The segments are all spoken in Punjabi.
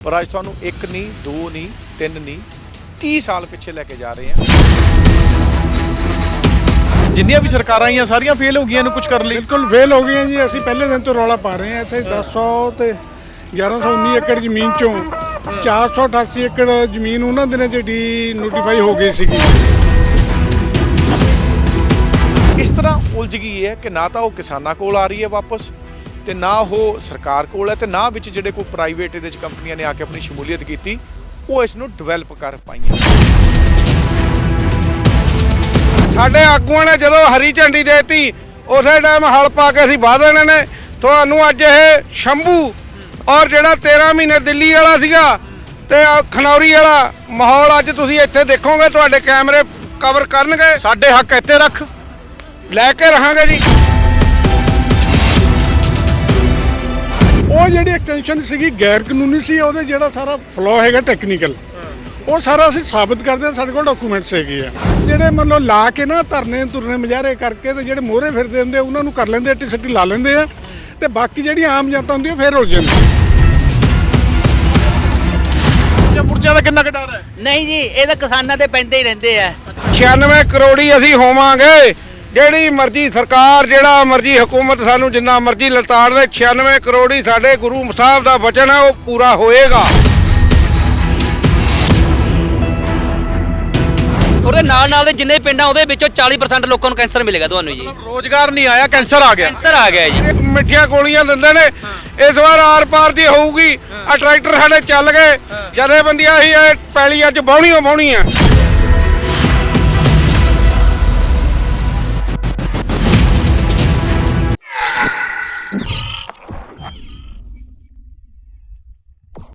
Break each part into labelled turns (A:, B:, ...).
A: ਪਰ ਅੱਜ ਤੁਹਾਨੂੰ ਇੱਕ ਨਹੀਂ ਦੋ ਨਹੀਂ ਤਿੰਨ ਨਹੀਂ 30 ਸਾਲ ਪਿੱਛੇ ਲੈ ਕੇ ਜਾ ਰਹੇ ਹਾਂ। ਜਿੰਨੀਆਂ ਵੀ ਸਰਕਾਰਾਂ ਆਈਆਂ ਸਾਰੀਆਂ ਫੇਲ ਹੋ ਗਈਆਂ ਇਹਨੂੰ ਕੁਝ ਕਰਨ ਲਈ।
B: ਬਿਲਕੁਲ ਫੇਲ ਹੋ ਗਈਆਂ ਜੀ। ਅਸੀਂ ਪਹਿਲੇ ਦਿਨ ਤੋਂ ਰੌਲਾ ਪਾ ਰਹੇ ਹਾਂ। ਇੱਥੇ 1000 ਤੇ 1119 ਏਕੜ ਜ਼ਮੀਨ ਚੋਂ 488 ਏਕੜ ਜ਼ਮੀਨ ਉਹਨਾਂ ਦਿਨਾਂ 'ਚ ਡੀ ਨੋਟੀਫਾਈ ਹੋ ਗਈ ਸੀਗੀ।
A: ਇਸ ਤਰ੍ਹਾਂ ਉਲਝ ਗਈ ਹੈ ਕਿ ਨਾ ਤਾਂ ਉਹ ਕਿਸਾਨਾਂ ਕੋਲ ਆ ਰਹੀ ਹੈ ਵਾਪਸ ਤੇ ਨਾ ਉਹ ਸਰਕਾਰ ਕੋਲ ਹੈ ਤੇ ਨਾ ਵਿੱਚ ਜਿਹੜੇ ਕੋਈ ਪ੍ਰਾਈਵੇਟ ਇਹਦੇ ਚ ਕੰਪਨੀਆਂ ਨੇ ਆ ਕੇ ਆਪਣੀ ਸ਼ਮੂਲੀਅਤ ਕੀਤੀ ਉਹ ਇਸ ਨੂੰ ਡਿਵੈਲਪ ਕਰ ਪਾਈਆਂ।
C: ਸਾਡੇ ਆਗੂਆਂ ਨੇ ਜਦੋਂ ਹਰੀ ਝੰਡੀ ਦੇਤੀ ਉਸੇ ਟਾਈਮ ਹਲ ਪਾ ਕੇ ਅਸੀਂ ਵਾਹ ਦੇਣੇ ਨੇ। ਤੁਹਾਨੂੰ ਅੱਜ ਇਹ ਸ਼ੰਭੂ ਔਰ ਜਿਹੜਾ 13 ਮਹੀਨੇ ਦਿੱਲੀ ਵਾਲਾ ਸੀਗਾ ਤੇ ਖਨੌਰੀ ਵਾਲਾ ਮਾਹੌਲ ਅੱਜ ਤੁਸੀਂ ਇੱਥੇ ਦੇਖੋਗੇ ਤੁਹਾਡੇ ਕੈਮਰੇ ਕਵਰ ਕਰਨਗੇ।
A: ਸਾਡੇ ਹੱਕ ਇੱਥੇ ਰੱਖ।
C: ਲੈ ਕੇ ਰਹਾਂਗੇ ਜੀ।
B: ਉਹ ਜਿਹੜੀ ਐਕਸਟੈਂਸ਼ਨ ਸੀਗੀ ਗੈਰ ਕਾਨੂੰਨੀ ਸੀ ਉਹਦੇ ਜਿਹੜਾ ਸਾਰਾ ਫਲੋ ਹੈਗਾ ਟੈਕਨੀਕਲ ਉਹ ਸਾਰਾ ਅਸੀਂ ਸਾਬਤ ਕਰਦੇ ਹਾਂ ਸਾਡੇ ਕੋਲ ਡਾਕੂਮੈਂਟਸ ਹੈਗੇ ਆ। ਜਿਹੜੇ ਮੰਨ ਲਓ ਲਾ ਕੇ ਨਾ ਧਰਨੇ ਤੁਰਨੇ ਮੁਜ਼ਾਹਰੇ ਕਰਕੇ ਤੇ ਜਿਹੜੇ ਮੋਹਰੇ ਫਿਰਦੇ ਹੁੰਦੇ ਉਹਨਾਂ ਨੂੰ ਕਰ ਲੈਂਦੇ ਅੱਟੀ ਸੱਟੀ ਲਾ ਲੈਂਦੇ ਆ ਤੇ ਬਾਕੀ ਜਿਹੜੀ ਆਮ ਜਨਤਾ ਹੁੰਦੀ ਉਹ ਫੇਰ ਉਲਝ ਜਾਂਦੀ
A: ਜਾਂ ਪੁਰਜਿਆਂ ਦਾ ਕਿੰਨਾ ਕੁ ਡਰ ਹੈ?
D: ਨਹੀਂ ਜੀ ਇਹ ਤਾਂ ਕਿਸਾਨਾਂ ਦੇ ਪੈਂਦੇ ਹੀ ਰਹਿੰਦੇ ਆ।
C: 96 ਕਰੋੜੀ ਅਸੀਂ ਹੋਵਾਂਗੇ। ਜਿਹੜੀ ਮਰਜ਼ੀ ਸਰਕਾਰ ਜਿਹੜਾ ਮਰਜ਼ੀ ਹਕੂਮਤ ਸਾਨੂੰ ਜਿੰਨਾ ਮਰਜ਼ੀ ਲਤਾੜ ਦੇ 96 ਕਰੋੜੀ ਸਾਡੇ ਗੁਰੂ ਸਾਹਿਬ ਦਾ ਵਚਨ ਹੈ ਉਹ ਪੂਰਾ ਹੋਏਗਾ।
D: ਉਹਦੇ ਨਾਲ ਨਾਲ ਦੇ ਜਿੰਨੇ ਪਿੰਡਾਂ ਉਹਦੇ ਵਿੱਚੋਂ 40% ਲੋਕਾਂ ਨੂੰ ਕੈਂਸਰ ਮਿਲੇਗਾ ਤੁਹਾਨੂੰ ਜੀ।
A: ਰੋਜ਼ਗਾਰ ਨਹੀਂ ਆਇਆ ਕੈਂਸਰ ਆ ਗਿਆ।
D: ਕੈਂਸਰ ਆ ਗਿਆ ਜੀ।
C: ਮਿੱਠੀਆਂ ਗੋਲੀਆਂ ਦਿੰਦੇ ਨੇ। ਇਸ ਵਾਰ ਆਰ ਪਾਰ ਦੀ ਹੋਊਗੀ। ਆ ਟਰੈਕਟਰ ਸਾਡੇ ਚੱਲ ਗਏ। ਜਥੇਬੰਦੀਆਂ ਹੀ ਇਹ ਪੈਲੀ ਅੱਜ ਬਾਉਣੀ ਓ ਬਾਉਣੀ ਆ।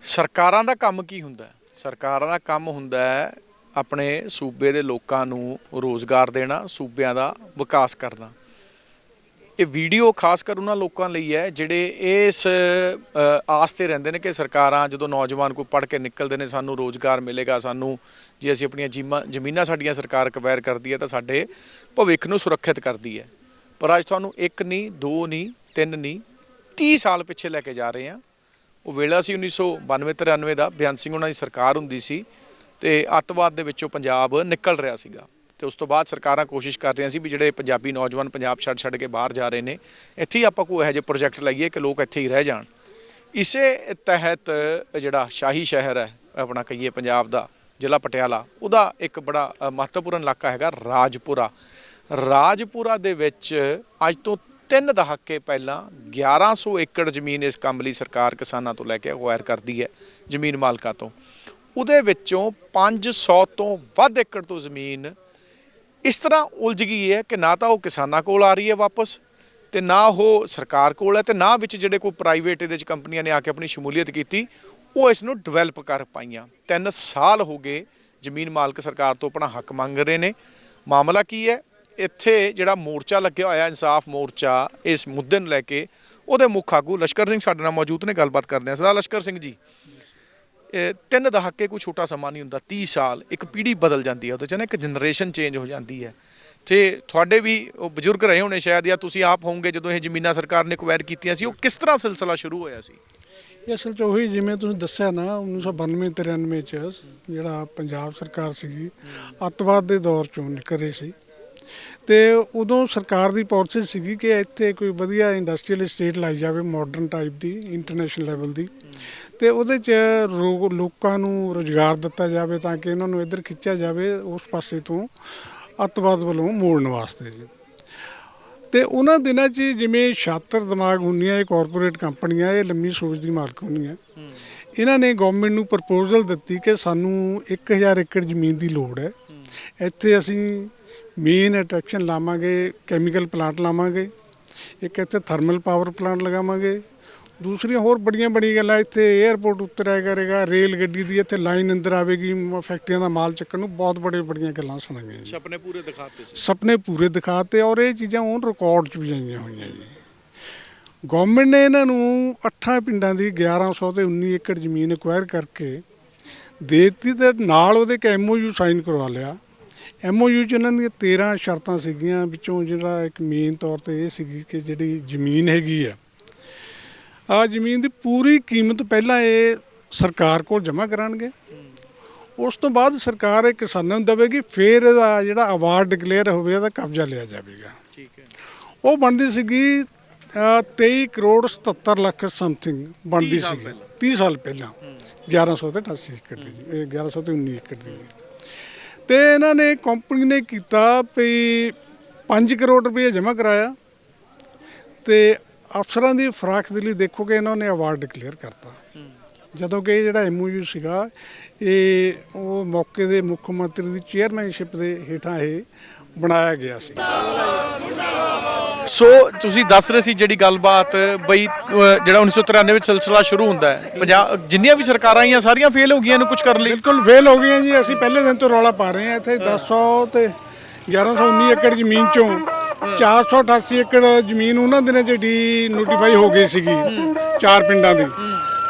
A: ਸਰਕਾਰਾਂ ਦਾ ਕੰਮ ਕੀ ਹੁੰਦਾ? ਸਰਕਾਰਾਂ ਦਾ ਕੰਮ ਹੁੰਦਾ ਹੈ ਆਪਣੇ ਸੂਬੇ ਦੇ ਲੋਕਾਂ ਨੂੰ ਰੋਜ਼ਗਾਰ ਦੇਣਾ, ਸੂਬਿਆਂ ਦਾ ਵਿਕਾਸ ਕਰਨਾ। ਇਹ ਵੀਡੀਓ ਖਾਸ ਕਰ ਉਹਨਾਂ ਲੋਕਾਂ ਲਈ ਹੈ ਜਿਹੜੇ ਇਸ ਆਸ ਤੇ ਰਹਿੰਦੇ ਨੇ ਕਿ ਸਰਕਾਰਾਂ ਜਦੋਂ ਨੌਜਵਾਨ ਕੋਈ ਪੜ੍ਹ ਕੇ ਨਿਕਲਦੇ ਨੇ, ਸਾਨੂੰ ਰੋਜ਼ਗਾਰ ਮਿਲੇਗਾ, ਸਾਨੂੰ ਜੇ ਅਸੀਂ ਆਪਣੀਆਂ ਜੀਮਾਂ, ਜ਼ਮੀਨਾਂ ਸਾਡੀਆਂ ਸਰਕਾਰ ਕਵੈਰ ਕਰਦੀ ਹੈ ਤਾਂ ਸਾਡੇ ਭਵਿੱਖ ਨੂੰ ਸੁਰੱਖਿਅਤ ਕਰਦੀ ਹੈ। ਪਰ ਅੱਜ ਤੁਹਾਨੂੰ ਇੱਕ ਨਹੀਂ ਦੋ ਨਹੀਂ ਤਿੰਨ ਨਹੀਂ 30 ਸਾਲ ਪਿੱਛੇ ਲੈ ਕੇ ਜਾ ਰਹੇ ਹਾਂ। ਉਹ ਵੇਲਾ ਸੀ 1992 93 ਦਾ। ਬਿਆਨ ਸਿੰਘ ਉਹਨਾਂ ਦੀ ਸਰਕਾਰ ਹੁੰਦੀ ਸੀ ਤੇ ਅੱਤਵਾਦ ਦੇ ਵਿੱਚੋਂ ਪੰਜਾਬ ਨਿਕਲ ਰਿਹਾ ਸੀਗਾ। ਤੇ ਉਸ ਤੋਂ ਬਾਅਦ ਸਰਕਾਰਾਂ ਕੋਸ਼ਿਸ਼ ਕਰ ਰਹੀਆਂ ਸੀ ਵੀ ਜਿਹੜੇ ਪੰਜਾਬੀ ਨੌਜਵਾਨ ਪੰਜਾਬ ਛੱਡ ਛੱਡ ਕੇ ਬਾਹਰ ਜਾ ਰਹੇ ਨੇ, ਇੱਥੇ ਹੀ ਆਪਾਂ ਕੋਈ ਇਹੋ ਜਿਹੇ ਪ੍ਰੋਜੈਕਟ ਲਾਈਏ ਕਿ ਲੋਕ ਇੱਥੇ ਹੀ ਰਹਿ ਜਾਣ। ਇਸੇ ਤਹਿਤ ਜਿਹੜਾ ਸ਼ਾਹੀ ਸ਼ਹਿਰ ਹੈ, ਆਪਣਾ ਕਹੀਏ ਪੰਜਾਬ ਦਾ, ਜ਼ਿਲ੍ਹਾ ਪਟਿਆਲਾ, ਉਹਦਾ ਇੱਕ ਬੜਾ ਮਹੱਤਵਪੂਰਨ ਇਲਾਕਾ ਹੈਗਾ ਰਾਜਪੁਰਾ। ਰਾਜਪੁਰਾ ਦੇ ਵਿੱਚ ਅੱਜ ਤੋਂ ਤਿੰਨ ਦਹਾਕੇ ਪਹਿਲਾਂ 1100 ਏਕੜ ਜ਼ਮੀਨ ਇਸ ਕੰਮ ਲਈ ਸਰਕਾਰ ਕਿਸਾਨਾਂ ਤੋਂ ਲੈ ਕੇ ਅਕਵਾਇਰ ਕਰਦੀ ਹੈ, ਜ਼ਮੀਨ ਮਾਲਕਾਂ ਤੋਂ। ਉਹਦੇ ਵਿੱਚੋਂ 500 ਤੋਂ ਵੱਧ ਏਕੜ ਤੋਂ ਜ਼ਮੀਨ ਇਸ ਤਰ੍ਹਾਂ ਉਲਝ ਗਈ ਹੈ ਕਿ ਨਾ ਤਾਂ ਉਹ ਕਿਸਾਨਾਂ ਕੋਲ ਆ ਰਹੀ ਹੈ ਵਾਪਸ ਤੇ ਨਾ ਉਹ ਸਰਕਾਰ ਕੋਲ ਹੈ ਤੇ ਨਾ ਵਿੱਚ ਜਿਹੜੇ ਕੋਈ ਪ੍ਰਾਈਵੇਟ ਇਹਦੇ ਚ ਕੰਪਨੀਆਂ ਨੇ ਆ ਕੇ ਆਪਣੀ ਸ਼ਮੂਲੀਅਤ ਕੀਤੀ, ਉਹ ਇਸ ਨੂੰ ਡਿਵੈਲਪ ਕਰ ਪਾਈਆਂ। ਤਿੰਨ ਸਾਲ ਹੋ ਗਏ ਜ਼ਮੀਨ ਮਾਲਕ ਸਰਕਾਰ ਤੋਂ ਆਪਣਾ ਹੱਕ ਮੰਗ ਰਹੇ ਨੇ। ਮਾਮਲਾ ਕੀ ਹੈ? ਇੱਥੇ ਜਿਹੜਾ ਮੋਰਚਾ ਲੱਗਿਆ ਹੋਇਆ, ਇਨਸਾਫ ਮੋਰਚਾ, ਇਸ ਮੁੱਦੇ ਨੂੰ ਲੈ ਕੇ ਉਹਦੇ ਮੁੱਖ ਆਗੂ ਲਸ਼ਕਰ ਸਿੰਘ ਸਾਡੇ ਨਾਲ ਮੌਜੂਦ ਨੇ, ਗੱਲਬਾਤ ਕਰਦੇ ਹਾਂ। ਸਰਦਾਰ ਲਸ਼ਕਰ ਸਿੰਘ ਜੀ ਤਿੰਨ ਦਹਾਕੇ ਕੋਈ ਛੋਟਾ ਸਮਾਂ ਨਹੀਂ ਹੁੰਦਾ 30 ਸਾਲ, ਇੱਕ ਪੀੜ੍ਹੀ ਬਦਲ ਜਾਂਦੀ ਹੈ, ਉਹਦੇ ਚ ਨਾ ਇੱਕ ਜਨਰੇਸ਼ਨ ਚੇਂਜ ਹੋ ਜਾਂਦੀ ਹੈ। ਤੇ ਤੁਹਾਡੇ ਵੀ ਉਹ ਬਜ਼ੁਰਗ ਰਹੇ ਹੋਣੇ ਸ਼ਾਇਦ, ਜਾਂ ਤੁਸੀਂ ਆਪ ਹੋਵੋਗੇ ਜਦੋਂ ਇਹ ਜ਼ਮੀਨਾਂ ਸਰਕਾਰ ਨੇ ਅਕਵਾਇਰ ਕੀਤੀਆਂ ਸੀ, ਉਹ ਕਿਸ ਤਰ੍ਹਾਂ ਸਿਲਸਿਲਾ ਸ਼ੁਰੂ ਹੋਇਆ ਸੀ?
B: ਇਹ ਅਸਲ 'ਚ ਉਹੀ ਜਿਵੇਂ ਤੁਸੀਂ ਦੱਸਿਆ ਨਾ 1992 93 ਚ ਜਿਹੜਾ ਪੰਜਾਬ ਸਰਕਾਰ ਸੀਗੀ, ਅੱਤਵਾਦ ਦੇ ਦੌਰ ਚੋਂ ਨਿਕਲ ਰਹੀ ਸੀ। ਤੇ ਉਦੋਂ ਸਰਕਾਰ ਦੀ ਪਾਲਿਸੀ ਸੀਗੀ ਕਿ ਇੱਥੇ ਕੋਈ ਵਧੀਆ ਇੰਡਸਟਰੀਅਲ ਏਸਟੇਟ ਲਾਈ ਜਾਵੇ ਮਾਡਰਨ ਟਾਈਪ ਦੀ ਇੰਟਰਨੈਸ਼ਨਲ ਲੈਵਲ ਦੀ। ਤੇ ਉਹਦੇ 'ਚ ਰੋ- ਲੋਕਾਂ ਨੂੰ ਰੋਜ਼ਗਾਰ ਦਿੱਤਾ ਜਾਵੇ ਤਾਂ ਕਿ ਇਹਨਾਂ ਨੂੰ ਇੱਧਰ ਖਿੱਚਿਆ ਜਾਵੇ, ਉਸ ਪਾਸੇ ਤੋਂ ਅੱਤਵਾਦ ਵੱਲੋਂ ਮੋੜਨ ਵਾਸਤੇ ਜੀ। ਤੇ ਉਹਨਾਂ ਦਿਨਾਂ 'ਚ ਜਿਵੇਂ ਛਾਤਰ ਦਿਮਾਗ ਹੁੰਦੀਆਂ, ਇਹ ਕਾਰਪੋਰੇਟ ਕੰਪਨੀਆਂ, ਇਹ ਲੰਮੀ ਸੋਚ ਦੀ ਮਾਲਕ ਹੁੰਦੀਆਂ। ਇਹਨਾਂ ਨੇ ਗਵਰਨਮੈਂਟ ਨੂੰ ਪ੍ਰਪੋਜ਼ਲ ਦਿੱਤੀ ਕਿ ਸਾਨੂੰ 1000 ਏਕੜ ਜ਼ਮੀਨ ਦੀ ਲੋੜ ਹੈ। ਇੱਥੇ ਅਸੀਂ ਮੇਨ ਅਟਰੈਕਸ਼ਨ ਲਾਵਾਂਗੇ ਕੈਮੀਕਲ ਪਲਾਂਟ ਲਾਵਾਂਗੇ ਇੱਕ ਇੱਥੇ ਥਰਮਲ ਪਾਵਰ ਪਲਾਂਟ ਲਗਾਵਾਂਗੇ। ਦੂਸਰੀਆਂ ਹੋਰ ਬੜੀਆਂ ਬੜੀਆਂ ਗੱਲਾਂ ਇੱਥੇ 에ਅਰਪੋਰਟ ਉਤਰਿਆ ਕਰੇਗਾ ਰੇਲ ਗੱਡੀ ਦੀ ਇੱਥੇ ਲਾਈਨ ਅੰਦਰ ਆਵੇਗੀ ਫੈਕਟਰੀਆਂ ਦਾ ਮਾਲ ਚੱਕਣ ਨੂੰ ਬਹੁਤ ਬੜੇ ਬੜੀਆਂ ਗੱਲਾਂ ਸੁਣਾਈਆਂ ਜੀ।
A: ਸੁਪਨੇ ਪੂਰੇ ਦਿਖਾਤੇ ਸੀ।
B: ਸੁਪਨੇ ਪੂਰੇ ਦਿਖਾਤੇ ਔਰ ਇਹ ਚੀਜ਼ਾਂ ਔਨ ਰਿਕਾਰਡ 'ਚ ਵੀ ਆਈਆਂ ਹੋਈਆਂ ਜੀ। ਗਵਰਨਮੈਂਟ ਨੇ ਇਹਨਾਂ ਨੂੰ ਅੱਠਾਂ ਪਿੰਡਾਂ ਦੀ 1100 ਤੇ 19 ਏਕੜ ਜ਼ਮੀਨ ਐਕਵਾਇਰ ਕਰਕੇ ਦੇ ਦਿੱਤੀ ਤੇ ਨਾਲ ਉਹਦੇ ਇੱਕ ਐਮਓਯੂ ਸਾਈਨ ਕਰਵਾ ਲਿਆ। ਐਮਓਯੂ 'ਚ ਇਹਨਾਂ ਦੀਆਂ 13 ਸ਼ਰਤਾਂ ਸੀਗੀਆਂ ਵਿੱਚੋਂ ਜਿਹੜਾ ਇੱਕ ਮੇਨ ਤੌਰ ਤੇ ਇਹ ਸੀਗੀ ਕਿ ਜਿਹੜੀ ਜ਼ਮੀਨ ਹੈਗੀ ਆ। ਆ ਜ਼ਮੀਨ ਦੀ ਪੂਰੀ ਕੀਮਤ ਪਹਿਲਾਂ ਇਹ ਸਰਕਾਰ ਕੋਲ ਜਮ੍ਹਾਂ ਕਰਾਣਗੇ ਉਸ ਤੋਂ ਬਾਅਦ ਸਰਕਾਰ ਇਹ ਕਿਸਾਨਾਂ ਨੂੰ ਦੇਵੇਗੀ ਫਿਰ ਇਹਦਾ ਜਿਹੜਾ ਅਵਾਰਡ ਡਿਕਲੇਅਰ ਹੋਵੇ ਇਹਦਾ ਕਬਜ਼ਾ ਲਿਆ ਜਾਵੇਗਾ।
A: ਠੀਕ ਹੈ।
B: ਉਹ ਬਣਦੀ ਸੀਗੀ ਅ, 23 ਕਰੋੜ 77 ਲੱਖ ਸਮਥਿੰਗ ਬਣਦੀ ਸੀਗੀ। 30 ਸਾਲ ਪਹਿਲਾਂ। 1100 ਤੇ 88 ਏਕੜ ਦੀ ਜੀ। ਇਹ 1100 ਤੇ 19 ਏਕੜ ਦੀ। ਤੇ ਇਹਨਾਂ ਨੇ ਕੰਪਨੀ ਨੇ ਕੀਤਾ ਵੀ 5 ਕਰੋੜ ਰੁਪਏ ਜਮ੍ਹਾਂ ਕਰਾਇਆ ਤੇ ਅਫਸਰਾਂ ਦੀ ਫਰਾਖ ਦੇ ਲਈ ਦੇਖੋ ਕਿ ਇਹਨਾਂ ਨੇ ਅਵਾਰਡ ਡਿਕਲੇਅਰ ਕਰਤਾ। ਜਦੋਂ ਕਿ ਇਹ ਜਿਹੜਾ ਐਮਓਯੂ ਸੀਗਾ, ਇਹ ਉਹ ਮੌਕੇ ਦੇ ਮੁੱਖ ਮੰਤਰੀ ਦੀ ਚੇਅਰਮੈਨਸ਼ਿਪ ਦੇ ਹੇਠਾਂ ਇਹ ਬਣਾਇਆ ਗਿਆ ਸੀ।
A: ਸੋ ਤੁਸੀਂ ਦੱਸ ਰਹੇ ਸੀ ਜਿਹੜੀ ਗੱਲਬਾਤ ਬਈ ਜਿਹੜਾ 1993 ਵਿੱਚ ਸਿਲਸਿਲਾ ਸ਼ੁਰੂ ਹੁੰਦਾ ਹੈ। ਪੰਜਾਬ ਜਿੰਨੀਆਂ ਵੀ ਸਰਕਾਰਾਂ ਆਈਆਂ ਸਾਰੀਆਂ ਫੇਲ ਹੋ ਗਈਆਂ ਇਹਨੂੰ ਕੁਝ ਕਰਨ ਲਈ।
B: ਬਿਲਕੁਲ ਫੇਲ ਹੋ ਗਈਆਂ ਜੀ ਅਸੀਂ ਪਹਿਲੇ ਦਿਨ ਤੋਂ ਰੌਲਾ ਪਾ ਰਹੇ ਹਾਂ। ਇੱਥੇ 1000 ਤੇ 1119 ਏਕੜ ਜ਼ਮੀਨ ਚੋਂ 488 ਏਕੜ ਜ਼ਮੀਨ ਉਹਨਾਂ ਦਿਨਾਂ 'ਚ ਡੀ ਨੋਟੀਫਾਈ ਹੋ ਗਈ ਸੀਗੀ ਚਾਰ ਪਿੰਡਾਂ ਦੀ।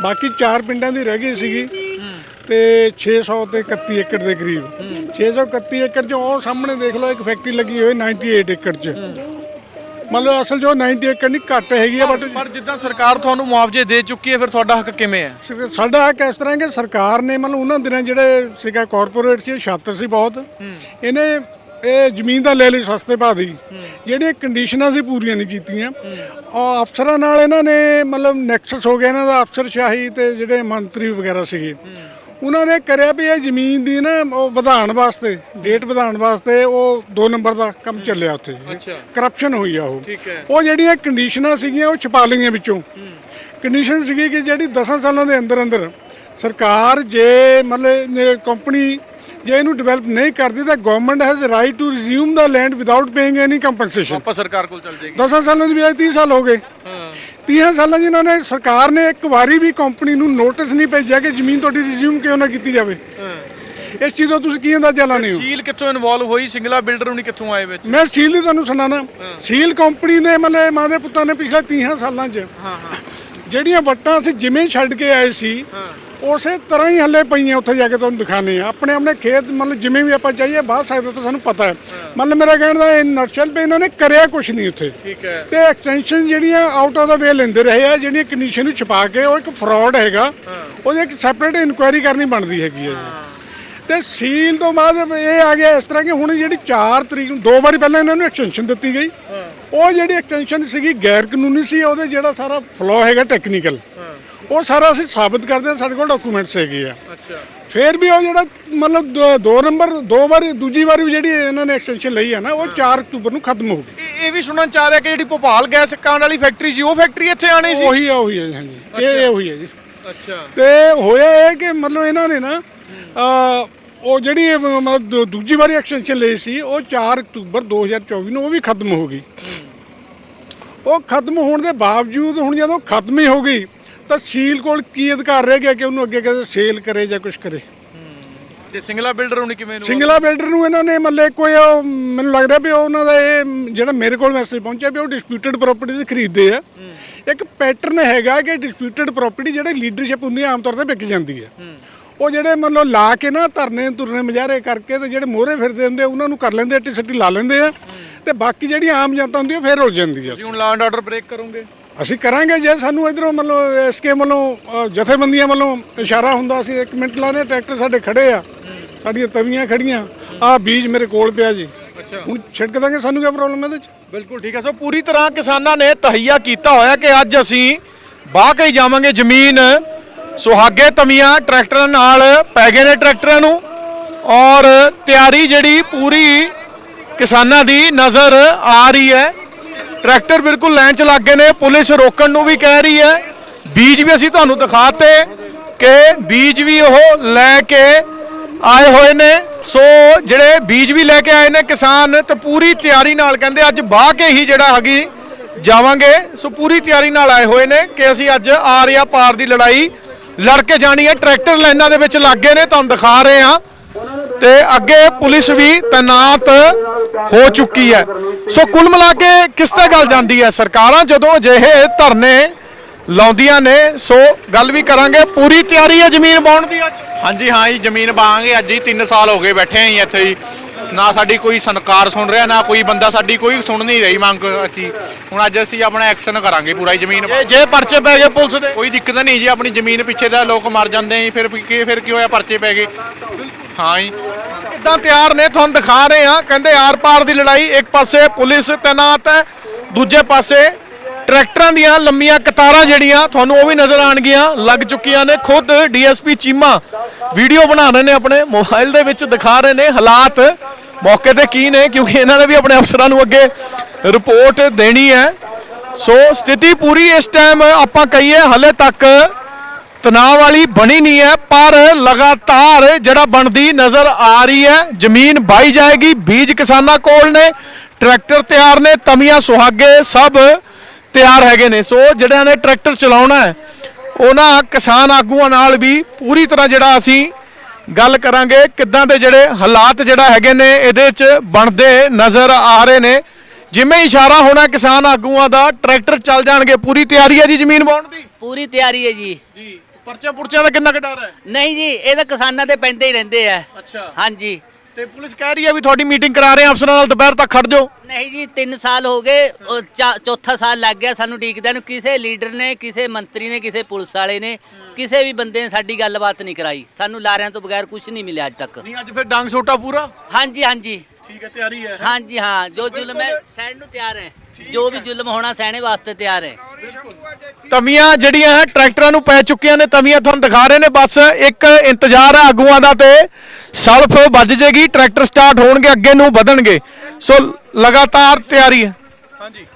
B: ਬਾਕੀ ਚਾਰ ਪਿੰਡਾਂ ਦੀ ਰਹਿ ਗਈ ਸੀਗੀ ਤੇ 600 ਤੇ 31 ਏਕੜ ਦੇ ਕਰੀਬ। 631 ਏਕੜ 'ਚ ਉਹ ਸਾਹਮਣੇ ਦੇਖ ਲਓ ਇੱਕ ਫੈਕਟਰੀ ਲੱਗੀ ਹੋਈ 98 ਏਕੜ 'ਚ। ਮਤਲਬ ਅਸਲ ਉਹ 90 ਏਕੜ ਨਹੀਂ ਘੱਟ ਹੈਗੀ ਆ ਬਟ
A: ਪਰ ਜਿੱਦਾਂ ਸਰਕਾਰ ਤੁਹਾਨੂੰ ਮੁਆਵਜ਼ੇ ਦੇ ਚੁੱਕੀ ਹੈ ਫਿਰ ਤੁਹਾਡਾ ਹੱਕ ਕਿਵੇਂ ਹੈ?
B: ਸਾਡਾ ਹੱਕ ਇਸ ਤਰ੍ਹਾਂ ਕਿ ਸਰਕਾਰ ਨੇ ਮਤਲਬ ਉਹਨਾਂ ਦਿਨਾਂ ਜਿਹੜੇ ਸੀਗਾ ਕਾਰਪੋਰੇਟ ਸੀ ਛਾਤਰ ਸੀ ਬਹੁਤ। ਇਹਨੇ ਇਹ ਜ਼ਮੀਨ ਦਾ ਲੈ ਲਈ ਸਸਤੇ ਭਾਅ ਦੀ। ਜਿਹੜੀਆਂ ਕੰਡੀਸ਼ਨਾਂ ਸੀ ਪੂਰੀਆਂ ਨਹੀਂ ਕੀਤੀਆਂ। ਔਰ ਅਫਸਰਾਂ ਨਾਲ ਇਹਨਾਂ ਨੇ ਮਤਲਬ ਨੈਕਸਸ ਹੋ ਗਿਆ ਇਹਨਾਂ ਦਾ ਅਫਸਰਸ਼ਾਹੀ ਤੇ ਜਿਹੜੇ ਮੰਤਰੀ ਵਗੈਰਾ ਸੀਗੇ। ਉਹਨਾਂ ਨੇ ਕਰਿਆ ਵੀ ਇਹ ਜ਼ਮੀਨ ਦੀ ਨਾ ਉਹ ਵਧਾਉਣ ਵਾਸਤੇ ਡੇਟ ਵਧਾਉਣ ਵਾਸਤੇ ਉਹ 2 ਨੰਬਰ ਦਾ ਕੰਮ ਚੱਲਿਆ ਉੱਥੇ। ਕਰਪਸ਼ਨ ਹੋਈ ਆ ਉਹ। ਉਹ ਜਿਹੜੀਆਂ ਕੰਡੀਸ਼ਨਾਂ ਸੀਗੀਆਂ ਉਹ ਛਪਾ ਲਈਆਂ ਵਿੱਚੋਂ ਕੰਡੀਸ਼ਨ ਸੀਗੀ ਕਿ ਜਿਹੜੀ 10 ਸਾਲਾਂ ਦੇ ਅੰਦਰ ਅੰਦਰ ਸਰਕਾਰ ਜੇ ਮਤਲਬ ਕੰਪਨੀ ਜੇ ਇਹਨੂੰ ਡਿਵੈਲਪ ਨਹੀਂ ਕਰਦੀ ਤਾਂ government has right to resume the land without paying any compensation
A: ਵਾਪਸ ਸਰਕਾਰ ਕੋਲ ਚੱਲ ਜਾਏਗੀ।
B: 10 ਸਾਲਾਂ ਦੀ ਬਜਾਏ 30 ਸਾਲ ਹੋ ਗਏ। 30 ਸਾਲਾਂ ਇਹਨਾਂ ਨੇ ਸਰਕਾਰ ਨੇ ਇੱਕ ਵਾਰੀ ਵੀ ਕੰਪਨੀ ਨੂੰ ਨੋਟਿਸ ਨਹੀਂ ਭੇਜਿਆ ਕਿ ਜ਼ਮੀਨ ਤੁਹਾਡੀ ਰਿਜ਼ਿਊਮ ਕਿਉਂ ਨਾ ਕੀਤੀ ਜਾਵੇ। ਇਸ ਚੀਜ਼ ਤੋਂ ਤੁਸੀਂ ਕੀ ਅੰਦਾਜ਼ਾ ਲਾਉਂਦੇ ਹੋ?
A: ਸੀਲ ਕਿੱਥੋਂ ਇਨਵੋਲਵ ਹੋਈ? ਸਿੰਗਲਾ ਬਿਲਡਰ ਹੁਣੀ ਕਿੱਥੋਂ ਆਏ ਵਿੱਚ?
B: ਮੈਂ ਸੀਲ ਦੀ ਤੁਹਾਨੂੰ ਸੁਣਾਣਾ ਸੀਲ ਕੰਪਨੀ ਦੇ ਮਤਲਬ ਮਾਂ ਦੇ ਪੁੱਤਾਂ ਨੇ ਪਿਛਲੇ 30 ਸਾਲਾਂ 'ਚ ਜਿਹੜੀਆਂ ਵੱਟਾਂ ਅਸੀਂ ਜਿਵੇਂ ਛੱਡ ਕੇ ਆਏ ਸੀ ਉਸੇ ਤਰ੍ਹਾਂ ਹੀ ਹੱਲੇ ਪਈਆਂ ਉੱਥੇ ਜਾ ਕੇ ਤੁਹਾਨੂੰ ਦਿਖਾਣੇ ਆ ਆਪਣੇ ਆਪਣੇ ਖੇਤ ਮਤਲਬ ਜਿਵੇਂ ਵੀ ਆਪਾਂ ਚਾਹੀਏ ਬਾਹਰ ਸਕਦੇ ਤਾਂ ਸਾਨੂੰ ਪਤਾ ਹੈ। ਮਤਲਬ ਮੇਰਾ ਕਹਿਣ ਦਾ ਇਹ ਨਟਸ਼ਲ ਪੇ ਇਹਨਾਂ ਨੇ ਕਰਿਆ ਕੁਝ ਨਹੀਂ ਉੱਥੇ।
A: ਠੀਕ ਹੈ।
B: ਤੇ ਐਕਸਟੈਂਸ਼ਨ ਜਿਹੜੀਆਂ ਆਊਟ ਆਫ ਦਾ ਵੇ ਲੈਂਦੇ ਰਹੇ ਆ ਜਿਹੜੀਆਂ ਕੰਡੀਸ਼ਨ ਨੂੰ ਛਪਾ ਕੇ ਉਹ ਇੱਕ ਫਰਾਡ ਹੈਗਾ। ਉਹਦੀ ਇੱਕ ਸੈਪਰੇਟ ਇਨਕੁਆਇਰੀ ਕਰਨੀ ਬਣਦੀ ਹੈਗੀ ਹੈ ਤੇ ਸੀਲ ਤੋਂ ਬਾਅਦ ਇਹ ਆ ਗਿਆ ਇਸ ਤਰ੍ਹਾਂ ਕਿ ਹੁਣ ਜਿਹੜੀ 4 ਤਰੀਕ ਨੂੰ ਦੋ ਵਾਰੀ ਪਹਿਲਾਂ ਇਹਨਾਂ ਨੂੰ ਐਕਸਟੈਂਸ਼ਨ ਦਿੱਤੀ ਗਈ। ਉਹ ਜਿਹੜੀ ਐਕਸਟੈਂਸ਼ਨ ਸੀਗੀ ਗੈਰ ਕਾਨੂੰਨੀ ਸੀ ਉਹਦੇ ਜਿਹੜਾ ਸਾਰਾ ਫਲੋ ਹੈਗਾ ਟੈਕਨੀਕਲ ਉਹ ਸਾਰਾ ਅਸੀਂ ਸਾਬਤ ਕਰਦੇ ਹਾਂ ਸਾਡੇ ਕੋਲ ਡਾਕੂਮੈਂਟਸ ਹੈਗੇ ਆ।
A: ਅੱਛਾ।
B: ਫਿਰ ਵੀ ਉਹ ਜਿਹੜਾ ਮਤਲਬ ਦੋ- ਨੰਬਰ ਦੋ ਵਾਰੀ ਦੂਜੀ ਵਾਰੀ ਵੀ ਜਿਹੜੀ ਇਹਨਾਂ ਨੇ ਐਕਸਟੈਂਸ਼ਨ ਲਈ ਹੈ ਨਾ ਉਹ 4 ਅਕਤੂਬਰ ਨੂੰ ਖਤਮ ਹੋ ਗਈ।
A: ਇਹ ਵੀ ਸੁਣਨ ਚ ਆ ਰਿਹਾ ਕਿ ਜਿਹੜੀ ਭੋਪਾਲ ਗੈਸ ਕਾਂਡ ਵਾਲੀ ਫੈਕਟਰੀ ਸੀ ਉਹ ਫੈਕਟਰੀ ਇੱਥੇ ਆਣੀ ਸੀ?
B: ਉਹੀ ਆ ਉਹੀ ਹੈ ਜੀ, ਹਾਂਜੀ। ਇਹ ਇਹ ਉਹੀ ਹੈ ਜੀ।
A: ਅੱਛਾ।
B: ਤੇ ਹੋਇਆ ਇਹ ਕਿ ਮਤਲਬ ਇਹਨਾਂ ਨੇ ਨਾ ਉਹ ਜਿਹੜੀ ਮਤਲਬ ਦੂਜੀ ਵਾਰੀ ਐਕਸਟੈਂਸ਼ਨ ਲਈ ਸੀ ਉਹ 4 ਅਕਤੂਬਰ 2024 ਨੂੰ ਉਹ ਵੀ ਖਤਮ ਹੋ ਗਈ। ਉਹ ਖਤਮ ਹੋਣ ਦੇ ਬਾਵਜੂਦ ਹੁਣ ਜਦੋਂ ਖਤਮ ਹੀ ਹੋ ਗਈ ਤਾਂ ਸੀਲ ਕੋਲ ਕੀ ਅਧਿਕਾਰ ਰਹਿ ਗਿਆ ਕਿ ਉਹਨੂੰ ਅੱਗੇ ਕਦੇ ਸੇਲ ਕਰੇ ਜਾਂ ਕੁਝ ਕਰੇ?
A: ਤੇ ਸਿੰਗਲਾ ਬਿਲਡਰ ਹੁਣੀ ਕਿਵੇਂ ਨੂੰ
B: ਸਿੰਗਲਾ ਬਿਲਡਰ ਨੂੰ ਇਹਨਾਂ ਨੇ ਮਤਲਬ ਕੋਈ ਉਹ ਮੈਨੂੰ ਲੱਗ ਰਿਹਾ ਵੀ ਉਹ ਉਹਨਾਂ ਦਾ ਇਹ ਜਿਹੜਾ ਮੇਰੇ ਕੋਲ ਮੈਸੇਜ ਪਹੁੰਚਿਆ ਵੀ ਉਹ ਡਿਸਪਿਊਟਡ ਪ੍ਰਾਪਰਟੀ ਖਰੀਦਦੇ ਆ। ਇੱਕ ਪੈਟਰਨ ਹੈਗਾ ਕਿ ਡਿਸਪਿਊਟਡ ਪ੍ਰਾਪਰਟੀ ਜਿਹੜੇ ਲੀਡਰਸ਼ਿਪ ਹੁੰਦੀ ਆਮ ਤੌਰ ਤੇ ਵਿਕ ਜਾਂਦੀ ਹੈ। ਉਹ ਜਿਹੜੇ ਮਤਲਬ ਲਾ ਕੇ ਨਾ ਧਰਨੇ ਤੁਰਨੇ ਮਜਾਰੇ ਕਰਕੇ ਤੇ ਜਿਹੜੇ ਮੋਹਰੇ ਫਿਰਦੇ ਹੁੰਦੇ ਉਹਨਾਂ ਨੂੰ ਕਰ ਲੈਂਦੇ ਟੀ ਸੱਟੀ ਲਾ ਲੈਂਦੇ ਆ। ਤੇ ਬਾਕੀ ਜਿਹੜੀ ਆਮ ਜਨਤਾ ਹੁੰਦੀ ਆ ਫੇਰ ਰੁੱਲ ਜਾਂਦੀ ਆ।
A: ਤੁਸੀਂ ਹੁਣ ਲਾਅ ਐਂਡ ਆਰਡਰ ਬ੍ਰੇਕ ਕਰੋਗੇ?
B: ਅਸੀਂ ਕਰਾਂਗੇ ਜੇ ਸਾਨੂੰ ਇਧਰੋਂ ਮਤਲਬ ਐਸਕੇ ਵੱਲੋਂ ਜਥੇਬੰਦੀਆਂ ਵੱਲੋਂ ਇਸ਼ਾਰਾ ਹੁੰਦਾ ਸੀ ਇੱਕ ਮਿੰਟ ਲਾਣੇ ਟਰੈਕਟਰ ਸਾਡੇ ਖੜੇ ਆ। ਸਾਡੀਆਂ ਤਵੀਆਂ ਖੜੀਆਂ। ਆ ਬੀਜ ਮੇਰੇ ਕੋਲ ਪਿਆ ਜੀ। ਹੁਣ ਛਿੜਕ ਦਾਂਗੇ ਸਾਨੂੰ ਕੀ ਪ੍ਰੋਬਲਮ ਇਹਦੇ ਚ?
A: ਬਿਲਕੁਲ ਠੀਕ ਹੈ ਸੋ ਪੂਰੀ ਤਰ੍ਹਾਂ ਕਿਸਾਨਾਂ ਨੇ ਤਹਈਆ ਕੀਤਾ ਹੋਇਆ ਕਿ ਅੱਜ ਅਸੀਂ ਬਾਹ ਕੇ ਹੀ ਜਾਵਾਂਗੇ ਜ਼ਮੀਨ। ਸੁਹਾਗੇ ਤਮੀਆਂ ਟਰੈਕਟਰਾਂ ਨਾਲ ਪੈ ਗਏ ਨੇ ਟਰੈਕਟਰਾਂ ਨੂੰ। ਔਰ ਤਿਆਰੀ ਜਿਹੜੀ ਪੂਰੀ ਕਿਸਾਨਾਂ ਦੀ ਨਜ਼ਰ ਆ ਰਹੀ ਹੈ। ਟਰੈਕਟਰ ਬਿਲਕੁਲ ਲਾਈਨ 'ਚ ਲੱਗ ਗਏ ਨੇ। ਪੁਲਿਸ ਰੋਕਣ ਨੂੰ ਵੀ ਕਹਿ ਰਹੀ ਹੈ। ਬੀਜ ਵੀ ਅਸੀਂ ਤੁਹਾਨੂੰ ਦਿਖਾਤੇ ਕਿ ਬੀਜ ਵੀ ਉਹ ਲੈ ਕੇ ਆਏ ਹੋਏ ਨੇ। ਸੋ ਜਿਹੜੇ ਬੀਜ ਵੀ ਲੈ ਕੇ ਆਏ ਨੇ ਕਿਸਾਨ, ਤੇ ਪੂਰੀ ਤਿਆਰੀ ਨਾਲ ਕਹਿੰਦੇ ਅੱਜ ਬਾਹ ਕੇ ਹੀ ਜਿਹੜਾ ਹੈਗੀ ਜਾਵਾਂਗੇ। ਸੋ ਪੂਰੀ ਤਿਆਰੀ ਨਾਲ ਆਏ ਹੋਏ ਨੇ ਕਿ ਅਸੀਂ ਅੱਜ ਆ ਆਰਿਆ ਪਾਰ ਦੀ ਲੜਾਈ ਲੜ ਕੇ ਜਾਣੀ ਹੈ। ਟਰੈਕਟਰ ਲਾਈਨਾਂ ਦੇ ਵਿੱਚ ਲੱਗੇ ਨੇ, ਤੁਹਾਨੂੰ ਦਿਖਾ ਰਹੇ ਹਾਂ। ਤੇ ਅੱਗੇ ਪੁਲਿਸ ਵੀ ਤੈਨਾਤ ਹੋ ਚੁੱਕੀ ਹੈ। ਸੋ ਕੁੱਲ ਮਿਲਾ ਕੇ ਕਿਸ ਤੇ ਗੱਲ ਜਾਂਦੀ ਹੈ ਸਰਕਾਰਾਂ? ਜਦੋਂ ਅਜਿਹੇ ਧਰਨੇ ਲਾਉਂਦੀਆਂ ਨੇ ਸੋ ਗੱਲ ਵੀ ਕਰਾਂਗੇ। ਪੂਰੀ ਤਿਆਰੀ ਹੈ ਜ਼ਮੀਨ ਬਾਉਣ ਦੀ ਅੱਜ?
E: ਹਾਂਜੀ ਹਾਂ ਜੀ ਜ਼ਮੀਨ ਬਾਂਗੇ ਅੱਜ ਹੀ 3 ਸਾਲ ਹੋ ਗਏ ਬੈਠੇ ਆਂ ਇੱਥੇ ਜੀ ਨਾ ਸਾਡੀ ਕੋਈ ਸਰਕਾਰ ਸੁਣ ਰਿਹਾ ਨਾ ਕੋਈ ਬੰਦਾ ਸਾਡੀ ਕੋਈ ਸੁਣ ਨਹੀਂ ਰਹੀ ਮੰਗ ਅਸੀਂ। ਹੁਣ ਅੱਜ ਅਸੀਂ ਆਪਣਾ ਐਕਸ਼ਨ ਕਰਾਂਗੇ ਪੂਰਾ ਹੀ ਜ਼ਮੀਨ
A: ਜੇ ਜੇ ਪਰਚੇ ਪੈ ਗਏ ਪੁਲਿਸ ਦੇ?
E: ਕੋਈ ਦਿੱਕਤ ਨਹੀਂ ਜੀ ਆਪਣੀ ਜ਼ਮੀਨ ਪਿੱਛੇ ਦਾ ਲੋਕ ਮਰ ਜਾਂਦੇ ਜੀ ਫਿਰ ਕੀ ਫਿਰ ਕੀ ਹੋਇਆ? ਪਰਚੇ ਪੈ ਗਏ। ਹਾਂ। ਜੀ
A: ਕਿੱਦਾਂ ਤਿਆਰ ਨੇ? ਤੁਹਾਨੂੰ ਦਿਖਾ ਰਹੇ ਆ ਕਹਿੰਦੇ ਆਰ-ਪਾਰ ਦੀ ਲੜਾਈ, ਇੱਕ ਪਾਸੇ ਪੁਲਿਸ ਤੈਨਾਤ ਹੈ, ਦੂਜੇ ਪਾਸੇ ਟਰੈਕਟਰਾਂ ਦੀਆਂ ਲੰਮੀਆਂ ਕਤਾਰਾਂ ਜਿਹੜੀਆਂ ਤੁਹਾਨੂੰ ਉਹ ਵੀ ਨਜ਼ਰ ਆਣਗੀਆਂ ਲੱਗ ਚੁੱਕੀਆਂ ਨੇ। ਖੁਦ ਡੀਐਸਪੀ ਚੀਮਾ ਵੀਡੀਓ ਬਣਾ ਰਹੇ ਨੇ ਆਪਣੇ, ਮੋਬਾਈਲ ਦੇ ਵਿੱਚ ਦਿਖਾ ਰਹੇ ਨੇ ਹਾਲਾਤ। ਮੌਕੇ ਤੇ ਕੀ ਨੇ? ਕਿਉਂਕਿ ਇਹਨਾਂ ਨੇ ਵੀ ਆਪਣੇ ਅਫਸਰਾਂ ਨੂੰ ਅੱਗੇ ਰਿਪੋਰਟ ਦੇਣੀ ਹੈ। ਸੋ ਸਥਿਤੀ ਪੂਰੀ ਇਸ ਟਾਈਮ ਆਪਾਂ ਕਹੀਏ, ਹਲੇ ਤੱਕ ਤਣਾਅ ਵਾਲੀ ਬਣੀ ਨਹੀਂ ਹੈ ਪਰ ਲਗਾਤਾਰ ਜਿਹੜਾ ਬਣਦੀ ਨਜ਼ਰ ਆ ਰਹੀ ਹੈ ਜ਼ਮੀਨ ਬਾਈ ਜਾਏਗੀ ਬੀਜ ਕਿਸਾਨਾਂ ਕੋਲ ਨੇ ਟਰੈਕਟਰ ਤਿਆਰ ਨੇ ਤਮੀਆਂ ਸੁਹਾਗੇ ਸਭ ਤਿਆਰ ਹੈਗੇ ਨੇ। ਸੋ ਜਿਹੜਿਆਂ ਨੇ ਟਰੈਕਟਰ ਚਲਾਉਣਾ ਹੈ ਉਹਨਾਂ ਕਿਸਾਨ ਆਗੂਆਂ ਨਾਲ ਵੀ ਪੂਰੀ ਤਰ੍ਹਾਂ ਜਿਹੜਾ ਅਸੀਂ ਗੱਲ ਕਰਾਂਗੇ ਕਿੱਦਾਂ ਦੇ ਜਿਹੜੇ ਹਾਲਾਤ ਜਿਹੜਾ ਹੈਗੇ ਨੇ ਇਹਦੇ 'ਚ ਬਣਦੇ ਨਜ਼ਰ ਆ ਰਹੇ ਨੇ। ਜਿਵੇਂ ਇਸ਼ਾਰਾ ਹੋਣਾ ਕਿਸਾਨ ਆਗੂਆਂ ਦਾ ਟਰੈਕਟਰ ਚੱਲ ਜਾਣਗੇ। ਪੂਰੀ ਤਿਆਰੀ ਹੈ ਜੀ ਜ਼ਮੀਨ ਵਾਹੁਣ ਦੀ?
F: ਪੂਰੀ ਤਿਆਰੀ ਹੈ ਜੀ।
A: ਜੀ। ਪਰਚਾ ਪੁਰਚਿਆਂ ਦਾ ਕਿੰਨਾ ਕੁ ਡਰ ਹੈ?
F: ਨਹੀਂ ਜੀ ਇਹ ਤਾਂ ਕਿਸਾਨਾਂ ਤੇ ਪੈਂਦੇ ਹੀ ਰਹਿੰਦੇ ਆ।
A: ਅੱਛਾ।
F: ਹਾਂਜੀ।
A: ਤੇ ਪੁਲਿਸ ਕਹਿ ਰਹੀ ਹੈ ਵੀ ਤੁਹਾਡੀ ਮੀਟਿੰਗ ਕਰਾ ਰਹੇ ਆ ਅਫਸਰਾਂ ਨਾਲ ਦੁਪਹਿਰ ਤੱਕ ਖੜ ਜਾਓ।
F: ਨਹੀਂ ਜੀ 3 ਸਾਲ ਹੋ ਗਏ ਉਹ ਚਾ- ਚੌਥਾ ਸਾਲ ਲੱਗ ਗਿਆ ਸਾਨੂੰ ਡੀਕਦਿਆਂ ਨੂੰ। ਕਿਸੇ ਲੀਡਰ ਨੇ ਕਿਸੇ ਮੰਤਰੀ ਨੇ ਕਿਸੇ ਪੁਲਿਸ ਵਾਲੇ ਨੇ ਕਿਸੇ ਵੀ ਬੰਦੇ ਨੇ ਸਾਡੀ ਗੱਲਬਾਤ ਨਹੀਂ ਕਰਾਈ। ਸਾਨੂੰ ਲਾਰਿਆਂ ਤੋਂ ਬਗੈਰ ਕੁਝ ਨਹੀਂ ਮਿਲਿਆ ਅੱਜ ਤੱਕ।
A: ਨਹੀਂ ਅੱਜ ਫਿਰ ਡਾਂਗ ਸੋਟਾ ਪੂਰਾ?
F: ਹਾਂਜੀ ਹਾਂਜੀ।
A: ਠੀਕ ਹੈ ਤਿਆਰੀ ਹੈ।
F: ਹਾਂਜੀ ਹਾਂ ਜੋ ਜ਼ੁਲਮ ਹੈ ਸਹਿਣ ਨੂੰ ਤਿਆਰ ਹੈ। ਜੋ ਵੀ ਜ਼ੁਲਮ ਹੋਣਾ ਸਹਿਣੇ ਵਾਸਤੇ ਤਿਆਰ ਹੈ।
A: ਤਮੀਆਂ ਜਿਹੜੀਆਂ ਹੈ ਟਰੈਕਟਰਾਂ ਨੂੰ ਪੈ ਚੁੱਕੀਆਂ ਨੇ। ਤਮੀਆਂ ਤੁਹਾਨੂੰ ਦਿਖਾ ਰਹੇ ਨੇ। ਬਸ ਇੱਕ ਇੰਤਜ਼ਾਰ ਹੈ ਆਗੂਆਂ ਦਾ ਤੇ ਸਲਫ ਵੱਜ ਜੇਗੀ। ਟਰੈਕਟਰ ਸਟਾਰਟ ਹੋਣਗੇ ਅੱਗੇ ਨੂੰ ਵਧਣਗੇ। ਸੋ ਲਗਾਤਾਰ ਤਿਆਰੀ ਹੈ।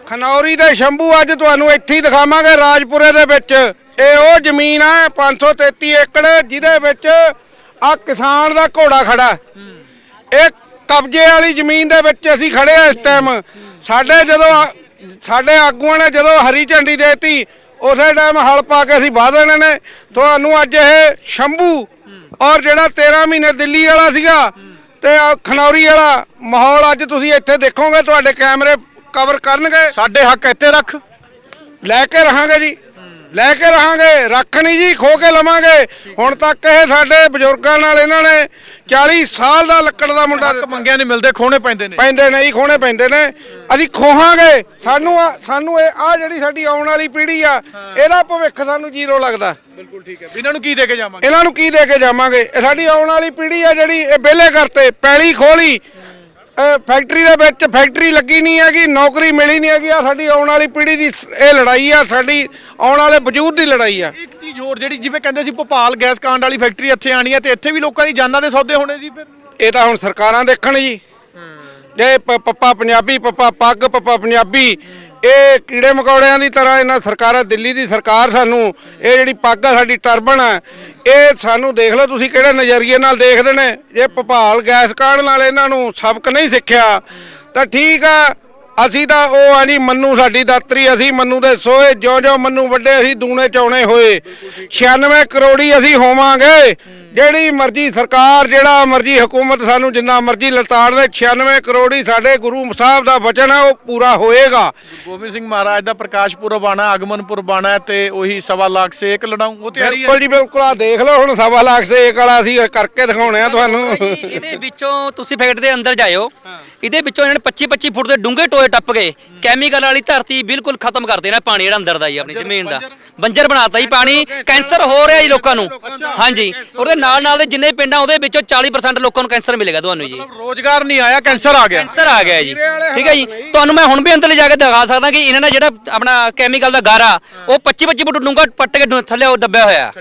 C: ਖਨੌਰੀ ਦੇ ਸ਼ੰਭੂ ਅੱਜ ਤੁਹਾਨੂੰ ਇੱਥੇ ਹੀ ਦਿਖਾਵਾਂਗੇ ਰਾਜਪੁਰੇ ਦੇ ਵਿੱਚ। ਇਹ ਉਹ ਜ਼ਮੀਨ ਹੈ 533 ਏਕੜ ਜਿਹਦੇ ਵਿੱਚ ਆ ਕਿਸਾਨ ਦਾ ਘੋੜਾ ਖੜਾ। ਇਹ ਕਬਜ਼ੇ ਵਾਲੀ ਜ਼ਮੀਨ ਦੇ ਵਿੱਚ ਅਸੀਂ ਖੜੇ ਆ ਇਸ ਟਾਈਮ ਸਾਡੇ ਜਦੋਂ ਸਾਡੇ ਆਗੂਆਂ ਨੇ ਜਦੋਂ ਹਰੀ ਝੰਡੀ ਦੇਤੀ ਉਸੇ ਟਾਈਮ ਹਲ ਪਾ ਕੇ ਅਸੀਂ ਵਾਹ ਦੇਣੇ ਨੇ। ਤੁਹਾਨੂੰ ਅੱਜ ਇਹ ਸ਼ੰਭੂ ਔਰ ਜਿਹੜਾ 13 ਮਹੀਨੇ ਦਿੱਲੀ ਵਾਲਾ ਸੀਗਾ ਤੇ ਖਨੌਰੀ ਵਾਲਾ ਮਾਹੌਲ ਅੱਜ ਤੁਸੀਂ ਇੱਥੇ ਦੇਖੋਗੇ ਤੁਹਾਡੇ ਕੈਮਰੇ ਕਵਰ ਕਰਨਗੇ।
A: ਸਾਡੇ ਹੱਕ ਇੱਥੇ ਰੱਖ।
C: ਲੈ ਕੇ ਰਹਾਂਗੇ ਜੀ। ਲੈ ਕੇ ਰਹਾਂਗੇ ਰੱਖ ਨਹੀਂ ਜੀ ਖੋ ਕੇ ਲਵਾਂਗੇ। ਹੁਣ ਤੱਕ ਇਹ ਸਾਡੇ ਬਜ਼ੁਰਗਾਂ ਨਾਲ ਇਹਨਾਂ ਨੇ 40 ਸਾਲ ਦਾ ਲੱਕੜ ਦਾ ਮੁੰਡਾ
A: ਹੱਕ ਮੰਗਿਆ ਨਹੀਂ ਮਿਲਦੇ ਖੋਣੇ ਪੈਂਦੇ ਨੇ।
C: ਪੈਂਦੇ ਨਹੀਂ ਖੋਣੇ ਪੈਂਦੇ ਨੇ। ਅਸੀਂ ਖੋਹਾਂਗੇ। ਸਾਨੂੰ ਸਾਨੂੰ ਇਹ ਆ ਜਿਹੜੀ ਸਾਡੀ ਆਉਣ ਵਾਲੀ ਪੀੜ੍ਹੀ ਆ ਇਹਦਾ ਭਵਿੱਖ ਸਾਨੂੰ ਜ਼ੀਰੋ ਲੱਗਦਾ।
A: ਬਿਲਕੁਲ ਠੀਕ ਹੈ। ਇਹਨਾਂ ਨੂੰ ਕੀ ਦੇ ਕੇ ਜਾਵਾਂਗੇ?
C: ਇਹਨਾਂ ਨੂੰ ਕੀ ਦੇ ਕੇ ਜਾਵਾਂਗੇ? ਇਹ ਸਾਡੀ ਆਉਣ ਵਾਲੀ ਪੀੜ੍ਹੀ ਆ ਜਿਹੜੀ ਇਹ ਵਿਹਲੇ ਕਰਤੇ ਪੈਲੀ ਖੋਲੀ। ਫੈਕਟਰੀ ਦੇ ਵਿੱਚ ਫੈਕਟਰੀ ਲੱਗੀ ਨਹੀਂ ਹੈਗੀ ਨੌਕਰੀ ਮਿਲੀ ਨਹੀਂ ਹੈਗੀ। ਆ ਸਾਡੀ ਆਉਣ ਵਾਲੀ ਪੀੜ੍ਹੀ ਦੀ ਇਹ ਲੜਾਈ ਆ ਸਾਡੀ ਆਉਣ ਵਾਲੇ ਵਜੂਦ ਦੀ ਲੜਾਈ ਆ।
A: ਇੱਕ ਚੀਜ਼ ਹੋਰ ਜਿਹੜੀ ਜਿਵੇਂ ਕਹਿੰਦੇ ਸੀ ਭੋਪਾਲ ਗੈਸ ਕਾਂਡ ਵਾਲੀ ਫੈਕਟਰੀ ਇੱਥੇ ਆਣੀ ਹੈ ਤੇ ਇੱਥੇ ਵੀ ਲੋਕਾਂ ਦੀ ਜਾਨਾਂ ਦੇ ਸੌਦੇ ਹੋਣੇ ਸੀ ਫਿਰ?
C: ਇਹ ਤਾਂ ਹੁਣ ਸਰਕਾਰਾਂ ਦੇਖਣ ਜੀ। ਜੇ ਪੱਪਾ ਪੰਜਾਬੀ ਪੱਪਾ ਪੱਗ ਪੱਪਾ ਪੰਜਾਬੀ ਇਹ ਕੀੜੇ ਮਕੌੜਿਆਂ ਦੀ ਤਰ੍ਹਾਂ ਇਹਨਾਂ ਸਰਕਾਰਾਂ, ਦਿੱਲੀ ਦੀ ਸਰਕਾਰ ਸਾਨੂੰ ਇਹ ਜਿਹੜੀ ਪੱਗ ਆ, ਸਾਡੀ ਟਰਬਨ ਆ, ਇਹ ਸਾਨੂੰ ਦੇਖ ਲਓ ਤੁਸੀਂ ਕਿਹੜੇ ਨਜ਼ਰੀਏ ਨਾਲ ਦੇਖਦੇ ਨੇ ਜੇ ਭੋਪਾਲ ਗੈਸ ਕਾਢ ਨਾਲ ਇਹਨਾਂ ਨੂੰ ਸਬਕ ਨਹੀਂ ਸਿੱਖਿਆ, ਤਾਂ ਠੀਕ ਆ, ਅਸੀਂ ਤਾਂ ਉਹ ਆ ਨਹੀਂ ਮੰਨੂ ਸਾਡੀ ਦਾਤਰੀ, ਅਸੀਂ ਮੰਨੂ ਦੇ ਸੋਏ ਜਿਉਂ ਜਿਉਂ ਮੰਨੂ ਵੱਡੇ ਅਸੀਂ ਦੂਣੇ ਚੌਣੇ ਹੋਏ। 96 ਕਰੋੜੀ ਅਸੀਂ ਹੋਵਾਂਗੇ। ਜਿਹੜੀ ਮਰਜ਼ੀ ਸਰਕਾਰ ਜਿਹੜਾ ਮਰਜ਼ੀ ਹਕੂਮਤ ਸਾਨੂੰ ਜਿੰਨਾ ਮਰਜ਼ੀ ਲਤਾੜ ਦੇ 96 ਕਰੋੜੀ ਸਾਡੇ ਗੁਰੂ ਸਾਹਿਬ ਦਾ ਵਚਨ ਹੈ ਉਹ ਪੂਰਾ ਹੋਏਗਾ।
A: ਗੋਬਿੰਦ ਸਿੰਘ ਮਹਾਰਾਜ ਦਾ ਪ੍ਰਕਾਸ਼ ਪੁਰਬ ਆਣਾ ਆਗਮਨ ਪੁਰਬ ਆਣਾ ਤੇ ਉਹੀ ਸਵਾ ਲੱਖ ਸੇਕ ਲੜਾਉਂ ਉਹ ਤਿਆਰੀ ਹੈ।
C: ਬਿਲਕੁਲ ਜੀ ਬਿਲਕੁਲ ਆ ਦੇਖ ਲਓ ਹੁਣ ਸਵਾ ਲੱਖ ਸੇ ਇੱਕ ਵਾਲਾ ਅਸੀਂ ਕਰਕੇ ਦਿਖਾਉਣੇ ਆ ਤੁਹਾਨੂੰ।
D: ਇਹਦੇ ਵਿੱਚੋਂ ਤੁਸੀਂ ਫੈਕਟਰੀ ਦੇ ਅੰਦਰ ਜਾਇਓ। ਇਹਦੇ ਵਿੱਚੋਂ ਇਹਨਾਂ ਨੇ 25 25 ਫੁੱਟ ਦੇ ਡੂੰਘੇ ਟੋਏ ਟੱਪ ਗਏ। ਕੈਮੀਕਲ ਵਾਲੀ ਧਰਤੀ ਬਿਲਕੁਲ ਖਤਮ ਕਰ ਦੇਣਾ ਪਾਣੀ ਜਿਹੜਾ ਅੰਦਰ ਦਾ ਜੀ ਆਪਣੀ ਜ਼ਮੀਨ ਦਾ। ਬੰਜਰ ਬਣਾਤਾ ਜੀ ਪਾਣੀ ਕੈਂਸਰ ਹੋ ਰਿਹਾ ਜੀ ਲੋਕਾਂ ਨੂੰ। ਹਾਂਜੀ। ਉਹਦੇ ਨਾਲ ਨਾਲ ਦੇ ਜਿੰਨੇ ਪਿੰਡ ਉਹਦੇ ਵਿੱਚੋਂ 40% ਲੋਕਾਂ ਨੂੰ ਕੈਂਸਰ ਮਿਲੇਗਾ ਤੁਹਾਨੂੰ ਜੀ।
A: ਰੋਜ਼ਗਾਰ ਨਹੀਂ ਆਇਆ ਕੈਂਸਰ ਆ ਗਿਆ।
D: ਕੈਂਸਰ ਆ ਗਿਆ ਜੀ। ਠੀਕ ਹੈ ਜੀ। ਤੁਹਾਨੂੰ ਮੈਂ ਹੁਣ ਵੀ ਅੰਦਰ ਲੈ ਜਾ ਕੇ ਦਿਖਾ ਸਕਦਾ ਕਿ ਇਹਨਾਂ ਨੇ ਜਿਹੜਾ ਆਪਣਾ ਕੈਮੀਕਲ ਦਾ ਗਾਰਾ ਉਹ 25 25 ਫੁੱਟ ਡੂੰਘਾ ਪੱਟ ਕੇ ਥੱਲੇ ਉਹ ਦੱਬਿਆ ਹੋਇਆ।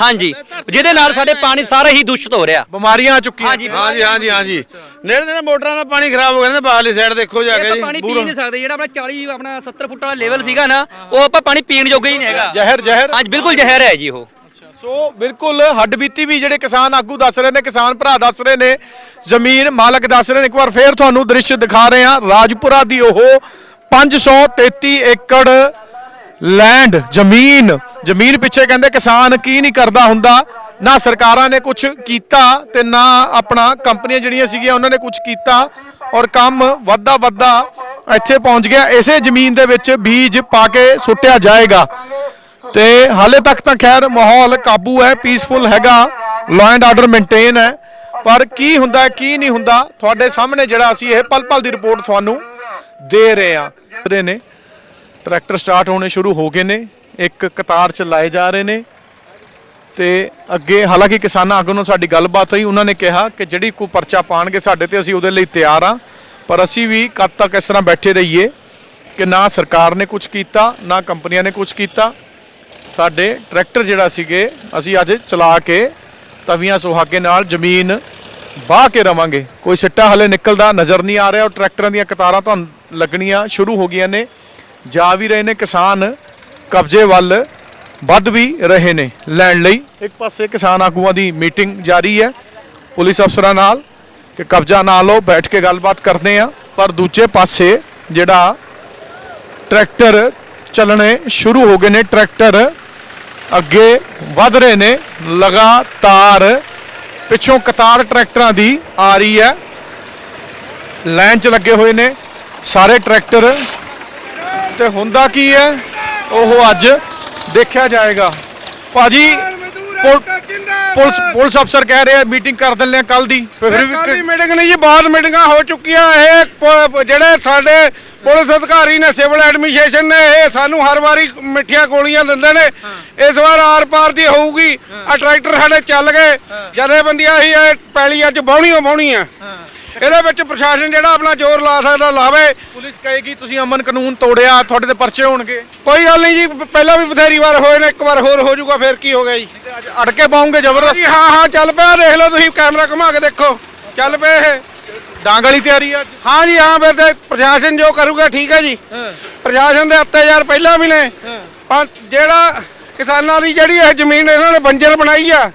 D: ਹਾਂਜੀ। ਜਿਹਦੇ ਨਾਲ ਸਾਡੇ ਪਾਣੀ ਸਾਰਾ ਹੀ ਦੂਸ਼ਿਤ ਹੋ ਰਿਹਾ।
A: ਬਿਮਾਰੀਆਂ ਆ ਚੁੱਕੀਆਂ।
D: ਹਾਂਜੀ
G: ਹਾਂਜੀ ਹਾਂਜੀ ਹਾਂਜੀ। ਨੇੜੇ ਨੇੜੇ ਮੋਟਰਾਂ ਦਾ ਪਾਣੀ ਖਰਾਬ ਹੋ ਗਿਆ ਨਾ ਬਾਹਰਲੀ ਸਾਈਡ ਦੇਖੋ ਜਾ ਕੇ ਜੀ
D: ਪਾਣੀ ਪੀ ਨਹੀਂ ਸਕਦੇ। ਜਿਹੜਾ ਆਪਣਾ 40 ਆਪਣਾ 70 ਫੁੱਟ ਵਾਲਾ ਲੈਵਲ ਸੀਗਾ ਨਾ ਉਹ ਆਪਾਂ ਪਾਣੀ ਪੀਣ ਜੋਗਾ ਹੀ ਨਹੀਂ ਹੈਗਾ।
A: ਜ਼ਹਿਰ ਜ਼ਹਿਰ।
D: ਹਾਂਜੀ ਬਿਲਕੁਲ ਜ਼ਹਿਰ ਹੈ ਜੀ ਉਹ।
A: ਸੋ ਬਿਲਕੁਲ ਹੱਡਬੀਤੀ ਵੀ ਜਿਹੜੇ ਕਿਸਾਨ ਆਗੂ ਦੱਸ ਰਹੇ ਨੇ, ਕਿਸਾਨ ਭਰਾ ਦੱਸ ਰਹੇ ਨੇ, ਜ਼ਮੀਨ ਮਾਲਕ ਦੱਸ ਰਹੇ ਨੇ। ਇੱਕ ਵਾਰ ਫੇਰ ਤੁਹਾਨੂੰ ਦ੍ਰਿਸ਼ ਦਿਖਾ ਰਹੇ ਹਾਂ, ਰਾਜਪੁਰਾ ਦੀ ਉਹ 533 ਏਕੜ ਲੈਂਡ ਜ਼ਮੀਨ ਜ਼ਮੀਨ ਪਿੱਛੇ ਕਹਿੰਦੇ ਕਿਸਾਨ ਕੀ ਨਹੀਂ ਕਰਦਾ ਹੁੰਦਾ, ਨਾ ਸਰਕਾਰਾਂ ਨੇ ਕੁਝ ਕੀਤਾ ਤੇ ਨਾ ਆਪਣਾ ਕੰਪਨੀਆਂ ਜਿਹੜੀਆਂ ਸੀਗੀਆਂ ਉਹਨਾਂ ਨੇ ਕੁਝ ਕੀਤਾ ਔਰ ਕੰਮ ਵੱਧਾ ਵੱਧਾ ਇੱਥੇ ਪਹੁੰਚ ਗਿਆ। ਇਸੇ ਜ਼ਮੀਨ ਦੇ ਵਿੱਚ ਬੀਜ ਪਾ ਕੇ ਸੁੱਟਿਆ ਜਾਏਗਾ। ਤੇ ਹਾਲੇ ਤੱਕ ਤਾਂ ਖੈਰ ਮਾਹੌਲ ਕਾਬੂ ਹੈ ਪੀਸਫੁਲ ਹੈਗਾ ਲਾਅ ਐਂਡ ਆਰਡਰ ਮੇਨਟੇਨ ਹੈ। ਪਰ ਕੀ ਹੁੰਦਾ, ਕੀ ਨਹੀਂ ਹੁੰਦਾ, ਤੁਹਾਡੇ ਸਾਹਮਣੇ ਜਿਹੜਾ ਅਸੀਂ ਇਹ ਪਲ ਪਲ ਦੀ ਰਿਪੋਰਟ ਤੁਹਾਨੂੰ ਦੇ ਰਹੇ ਆ ਰਹੇ ਨੇ। ਟਰੈਕਟਰ ਸਟਾਰਟ ਹੋਣੇ ਸ਼ੁਰੂ ਹੋ ਗਏ ਨੇ, ਇੱਕ ਕਤਾਰ ਚ ਲਾਏ ਜਾ ਰਹੇ ਨੇ। ਤੇ ਅੱਗੇ ਹਾਲਾਂਕਿ ਕਿਸਾਨਾਂ ਆਗੂ ਨਾਲ ਸਾਡੀ ਗੱਲਬਾਤ ਹੋਈ, ਉਹਨਾਂ ਨੇ ਕਿਹਾ ਕਿ ਜਿਹੜੀ ਕੋਈ ਪਰਚਾ ਪਾਣਗੇ ਸਾਡੇ ਤੇ ਅਸੀਂ ਉਹਦੇ ਲਈ ਤਿਆਰ ਆ ਪਰ ਅਸੀਂ ਵੀ ਕਦ ਤੱਕ ਇਸ ਤਰ੍ਹਾਂ ਬੈਠੇ ਰਹੀਏ ਕਿ ਨਾ ਸਰਕਾਰ ਨੇ ਕੁਝ ਕੀਤਾ, ਨਾ ਕੰਪਨੀਆਂ ਨੇ ਕੁਝ ਕੀਤਾ ਸਾਡੇ ਟਰੈਕਟਰ ਜਿਹੜਾ ਸੀਗੇ, ਅਸੀਂ ਅੱਜ ਚਲਾ ਕੇ ਤਵੀਆਂ ਸੁਹਾਗੇ ਨਾਲ ਜ਼ਮੀਨ ਬਾਹ ਕੇ ਰਵਾਂਗੇ। ਕੋਈ ਸਿੱਟਾ ਹਲੇ ਨਿਕਲਦਾ ਨਜ਼ਰ ਨਹੀਂ ਆ ਰਿਹਾ ਔਰ ਟਰੈਕਟਰਾਂ ਦੀਆਂ ਕਤਾਰਾਂ ਤੁਹਾਨੂੰ ਲੱਗਣੀਆਂ ਸ਼ੁਰੂ ਹੋ ਗਈਆਂ ਨੇ। ਜਾ ਵੀ ਰਹੇ ਨੇ ਕਿਸਾਨ, ਕਬਜ਼ੇ ਵੱਲ ਵੱਧ ਵੀ ਰਹੇ ਨੇ ਲੈਣ ਲਈ। ਇੱਕ ਪਾਸੇ ਕਿਸਾਨ ਆਗੂਆਂ ਦੀ ਮੀਟਿੰਗ ਜਾਰੀ ਹੈ, ਪੁਲਿਸ ਅਫਸਰਾਂ ਨਾਲ ਕਿ ਕਬਜ਼ਾ ਨਾ ਲਓ, ਬੈਠ ਕੇ ਗੱਲਬਾਤ ਕਰਦੇ ਆ ਪਰ ਦੂਜੇ ਪਾਸੇ ਜਿਹੜਾ ਟਰੈਕਟਰ ਚੱਲਣੇ ਸ਼ੁਰੂ ਹੋ ਗਏ ਨੇ, ਟਰੈਕਟਰ ਅੱਗੇ ਵੱਧ ਰਹੇ ਨੇ, ਲਗਾਤਾਰ ਪਿੱਛੋਂ ਕਤਾਰ ਟਰੈਕਟਰਾਂ ਦੀ ਆ ਰਹੀ ਹੈ। ਲਾਈਨ 'ਚ ਲੱਗੇ ਹੋਏ ਨੇ ਸਾਰੇ ਟਰੈਕਟਰ। ਤੇ ਹੁੰਦਾ ਕੀ ਹੈ? ਉਹ ਅੱਜ ਦੇਖਿਆ ਜਾਏਗਾ। ਭਾਜੀ ਪੁਲ- ਪੁਲਿਸ ਪੁਲਿਸ ਅਫਸਰ ਕਹਿ ਰਹੇ ਆ ਮੀਟਿੰਗ ਕਰ ਦਿੰਦੇ ਆ ਕੱਲ ਦੀ। ਫਿਰ ਵੀ
C: ਕੱਲ ਦੀ ਮੀਟਿੰਗ ਨਹੀਂ ਜੀ ਬਾਅਦ ਮੀਟਿੰਗਾਂ ਹੋ ਚੁੱਕੀਆਂ। ਇਹ ਪ- ਜਿਹੜੇ ਸਾਡੇ ਪੁਲਿਸ ਅਧਿਕਾਰੀ ਨੇ ਸਿਵਲ ਐਡਮਿਨਿਸਟ੍ਰੇਸ਼ਨ ਨੇ ਇਹ ਸਾਨੂੰ ਹਰ ਵਾਰੀ ਮਿੱਠੀਆਂ ਗੋਲੀਆਂ ਦਿੰਦੇ ਨੇ। ਇਸ ਵਾਰ ਆਰ ਪਾਰ ਦੀ ਹੋਊਗੀ। ਆ ਟਰੈਕਟਰ ਸਾਡੇ ਚੱਲ ਗਏ। ਜਥੇਬੰਦੀਆਂ ਹੀ ਇਹ ਪੈਲੀ ਅੱਜ ਬਾਉਣੀ ਓ ਆ। ਇਹਦੇ ਵਿੱਚ ਪ੍ਰਸ਼ਾਸਨ ਜਿਹੜਾ ਆਪਣਾ ਜ਼ੋਰ ਲਾ ਸਕਦਾ ਲਾਵੇ।
A: ਪੁਲਿਸ ਕਹੇਗੀ ਤੁਸੀਂ ਅਮਨ ਕਾਨੂੰਨ ਤੋੜਿਆ ਤੁਹਾਡੇ ਤੇ ਪਰਚੇ ਹੋਣਗੇ।
C: ਕੋਈ ਗੱਲ ਨਹੀਂ ਜੀ ਪਹਿਲਾਂ ਵੀ ਬਥੇਰੀ ਵਾਰ ਹੋਏ ਨੇ ਇੱਕ ਵਾਰ ਹੋਰ ਹੋ ਜਾਊਗਾ ਫਿਰ ਕੀ ਹੋ ਗਿਆ ਜੀ।
A: ਅੱਜ ਅੜ ਕੇ ਪਾਉਂਗੇ ਜ਼ਬਰਦਸਤ।
C: ਹਾਂ ਹਾਂ ਚੱਲ ਪਿਆ ਦੇਖ ਲਓ ਤੁਸੀਂ ਕੈਮਰਾ ਘੁਮਾ ਕੇ ਦੇਖੋ। ਚੱਲ ਪਏ ਇਹ।
A: ਡਾਂਗ ਵਾਲੀ ਤਿਆਰੀ ਆ ਅੱਜ?
C: ਹਾਂ ਜੀ ਹਾਂ ਫਿਰ ਤੇ ਪ੍ਰਸ਼ਾਸਨ ਜੋ ਕਰੂਗਾ ਠੀਕ ਹੈ ਜੀ। ਪ੍ਰਸ਼ਾਸਨ ਦੇ ਅਤਿਆਚਾਰ ਪਹਿਲਾਂ ਵੀ ਨੇ। ਪਰ ਜਿਹੜਾ ਕਿਸਾਨਾਂ ਦੀ ਜਿਹੜੀ ਇਹ ਜ਼ਮੀਨ ਇਹਨਾਂ ਨੇ ਬੰਜਰ ਬਣਾਈ ਆ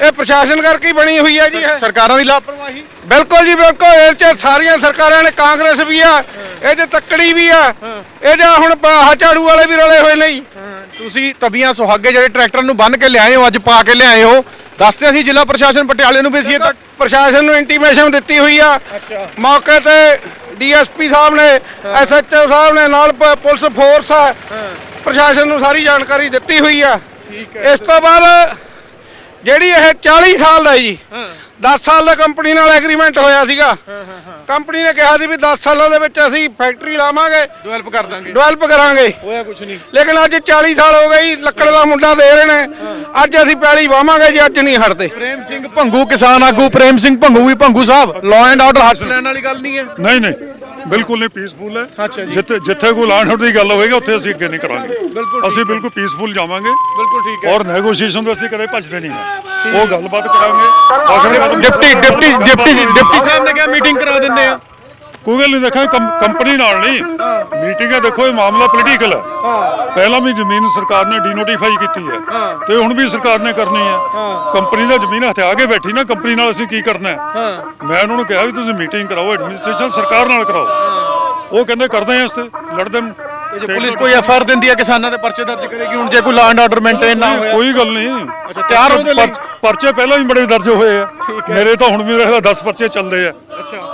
C: ਇਹ ਪ੍ਰਸ਼ਾਸਨ ਕਰਕੇ ਹੀ ਬਣੀ ਹੋਈ ਹੈ ਜੀ ਇਹ।
A: ਸਰਕਾਰਾਂ ਦੀ ਲਾਪਰਵਾਹੀ?
C: ਬਿਲਕੁਲ ਜੀ ਬਿਲਕੁਲ। ਇਹ ਚ ਸਾਰੀਆਂ ਸਰਕਾਰਾਂ ਨੇ ਕਾਂਗਰਸ ਵੀ ਆ ਇਹ ਚ ਤੱਕੜੀ ਵੀ ਆ ਇਹ ਜਾਂ ਹੁਣ ਆਹ ਝਾੜੂ ਵਾਲੇ ਵੀ ਰਲੇ ਹੋਏ ਨੇ ਜੀ।
A: ਤੁਸੀਂ ਤਬੀਆਂ ਸੁਹਾਗੇ ਜਿਹੜੇ ਟਰੈਕਟਰ ਨੂੰ ਬੰਨ ਕੇ ਲਿਆਏ ਹੋ ਅੱਜ ਪਾ ਕੇ ਲਿਆਏ ਹੋ ਦੱਸਦੇ ਅਸੀਂ ਜ਼ਿਲ੍ਹਾ ਪ੍ਰਸ਼ਾਸਨ ਪਟਿਆਲੇ ਨੂੰ ਵੀ ਅਸੀਂ ਇਹ ਤੱਕ
C: ਪ੍ਰਸ਼ਾਸਨ ਨੂੰ ਇੰਟੀਮੇਸ਼ਨ ਦਿੱਤੀ ਹੋਈ ਆ। ਮੌਕੇ ਤੇ ਡੀਐਸਪੀ ਸਾਹਿਬ ਨੇ ਐਸਐਚਓ ਸਾਹਿਬ ਨੇ ਨਾਲ ਪ- ਪੁਲਿਸ ਫੋਰਸ ਆ। ਪ੍ਰਸ਼ਾਸਨ ਨੂੰ ਸਾਰੀ ਜਾਣਕਾਰੀ ਦਿੱਤੀ ਹੋਈ ਆ। ਇਸ ਤੋਂ ਬਾਅਦ ਜਿਹੜੀ ਇਹ 40 ਸਾਲ ਦਾ ਜੀ 10 ਸਾਲ ਦਾ ਕੰਪਨੀ ਨਾਲ ਐਗਰੀਮੈਂਟ ਹੋਇਆ ਸੀਗਾ। ਕੰਪਨੀ ਨੇ ਕਿਹਾ ਸੀ ਵੀ 10 ਸਾਲਾਂ ਦੇ ਵਿੱਚ ਅਸੀਂ ਫੈਕਟਰੀ ਲਾਵਾਂਗੇ।
A: ਡਿਵੈਲਪ ਕਰ ਦਾਂਗੇ।
C: ਡਿਵੈਲਪ ਕਰਾਂਗੇ।
A: ਹੋਇਆ ਕੁਝ ਨਹੀਂ।
C: ਲੇਕਿਨ ਅੱਜ 40 ਸਾਲ ਹੋ ਗਏ ਲੱਕੜ ਦਾ ਮੁੰਡਾ ਦੇ ਰਹੇ ਨੇ। ਅੱਜ ਅਸੀਂ ਪੈਲੀ ਵਾਵਾਂਗੇ ਜੀ ਅੱਜ ਨਹੀਂ ਹਟਦੇ।
A: ਪ੍ਰੇਮ ਸਿੰਘ ਭੰਗੂ ਕਿਸਾਨ ਆਗੂ ਪ੍ਰੇਮ ਸਿੰਘ ਭੰਗੂ ਵੀ Bhangu Sahib. Law and order ਹੱਥ ਲੈਣ ਵਾਲੀ ਗੱਲ ਨਹੀਂ ਹੈ।
H: ਨਹੀਂ ਨਹੀਂ। ਬਿਲਕੁਲ ਨਹੀਂ ਪੀਸਫੁਲ ਹੈ। ਜਿੱਥੇ ਜਿੱਥੇ ਕੋਈ ਲਾਂਡ ਆਊਟ ਦੀ ਗੱਲ ਹੋਵੇਗੀ ਉੱਥੇ ਅਸੀਂ ਅੱਗੇ ਨਹੀਂ ਕਰਾਂਗੇ। ਅਸੀਂ ਬਿਲਕੁਲ ਪੀਸਫੁਲ ਜਾਵਾਂਗੇ।
A: ਬਿਲਕੁਲ ਠੀਕ
H: ਔਰ ਨੈਗੋਸ਼ੀਏਸ਼ਨ ਤੋਂ ਅਸੀਂ ਕਦੇ ਭੱਜਦੇ ਨਹੀਂ ਹਾਂ। ਉਹ ਗੱਲਬਾਤ ਕਰਾਂਗੇ। ਆਖਰ
A: deputy deputy deputy deputy Sahib ਨੇ ਕਿਹਾ ਮੀਟਿੰਗ ਕਰਾ ਦਿੰਦੇ ਆ।
H: ਕੋਈ ਗੱਲ ਨਹੀਂ ਦੇਖਾਂ ਕੰਪਨੀ ਨਾਲ ਨਹੀਂ। ਮੀਟਿੰਗ ਹੈ, ਦੇਖੋ ਇਹ ਮਾਮਲਾ ਪੋਲੀਟੀਕਲ ਹੈ। ਪਹਿਲਾਂ ਵੀ ਜ਼ਮੀਨ ਸਰਕਾਰ ਨੇ ਡੀਨੋਟੀਫਾਈ ਕੀਤੀ ਹੈ। ਤੇ ਹੁਣ ਵੀ ਸਰਕਾਰ ਨੇ ਕਰਨੀ ਹੈ। ਕੰਪਨੀ ਦਾ ਜ਼ਮੀਨ ਹਥਿਆ ਕੇ ਬੈਠੀ ਨਾ, ਕੰਪਨੀ ਨਾਲ ਅਸੀਂ ਕੀ ਕਰਨਾ ਹੈ? ਮੈਂ ਉਹਨਾਂ ਨੂੰ ਕਿਹਾ ਵੀ ਤੁਸੀਂ ਮੀਟਿੰਗ ਕਰਾਓ ਐਡਮਿਨਿਸਟ੍ਰੇਸ਼ਨ ਸਰਕਾਰ ਨਾਲ ਕਰਾਓ। ਉਹ ਕਹਿੰਦੇ ਕਰਦੇ ਆ ਇਸ ਤੇ, ਲੜਦੇ ਨੇ।
A: ਜੇ ਪੁਲਿਸ ਕੋਈ ਐਫਆਰ ਦਿੰਦੀ ਹੈ ਕਿਸਾਨਾਂ ਦੇ ਪਰਚੇ ਦਰਜ ਕਰੇਗੀ ਹੁਣ ਜੇ ਕੋਈ ਐਂਡ ਆਰਡਰ ਮੇਨਟੇਨ ਨਾ ਹੋਇਆ।
H: ਕੋਈ ਗੱਲ ਨਹੀਂ।
A: ਅੱਛਾ, ਤਿਆਰ ਹੋ ਗਏ ਲਈ?
H: ਪਰਚ- ਪਹਿਲਾਂ ਵੀ ਬੜੇ ਦਰਜ ਹੋਏ ਆ। ਮੇਰੇ ਤਾਂ ਹੁਣ ਵੀ ਮੇਰਾ 10 ਪਰਚੇ ਚੱਲਦੇ ਆ।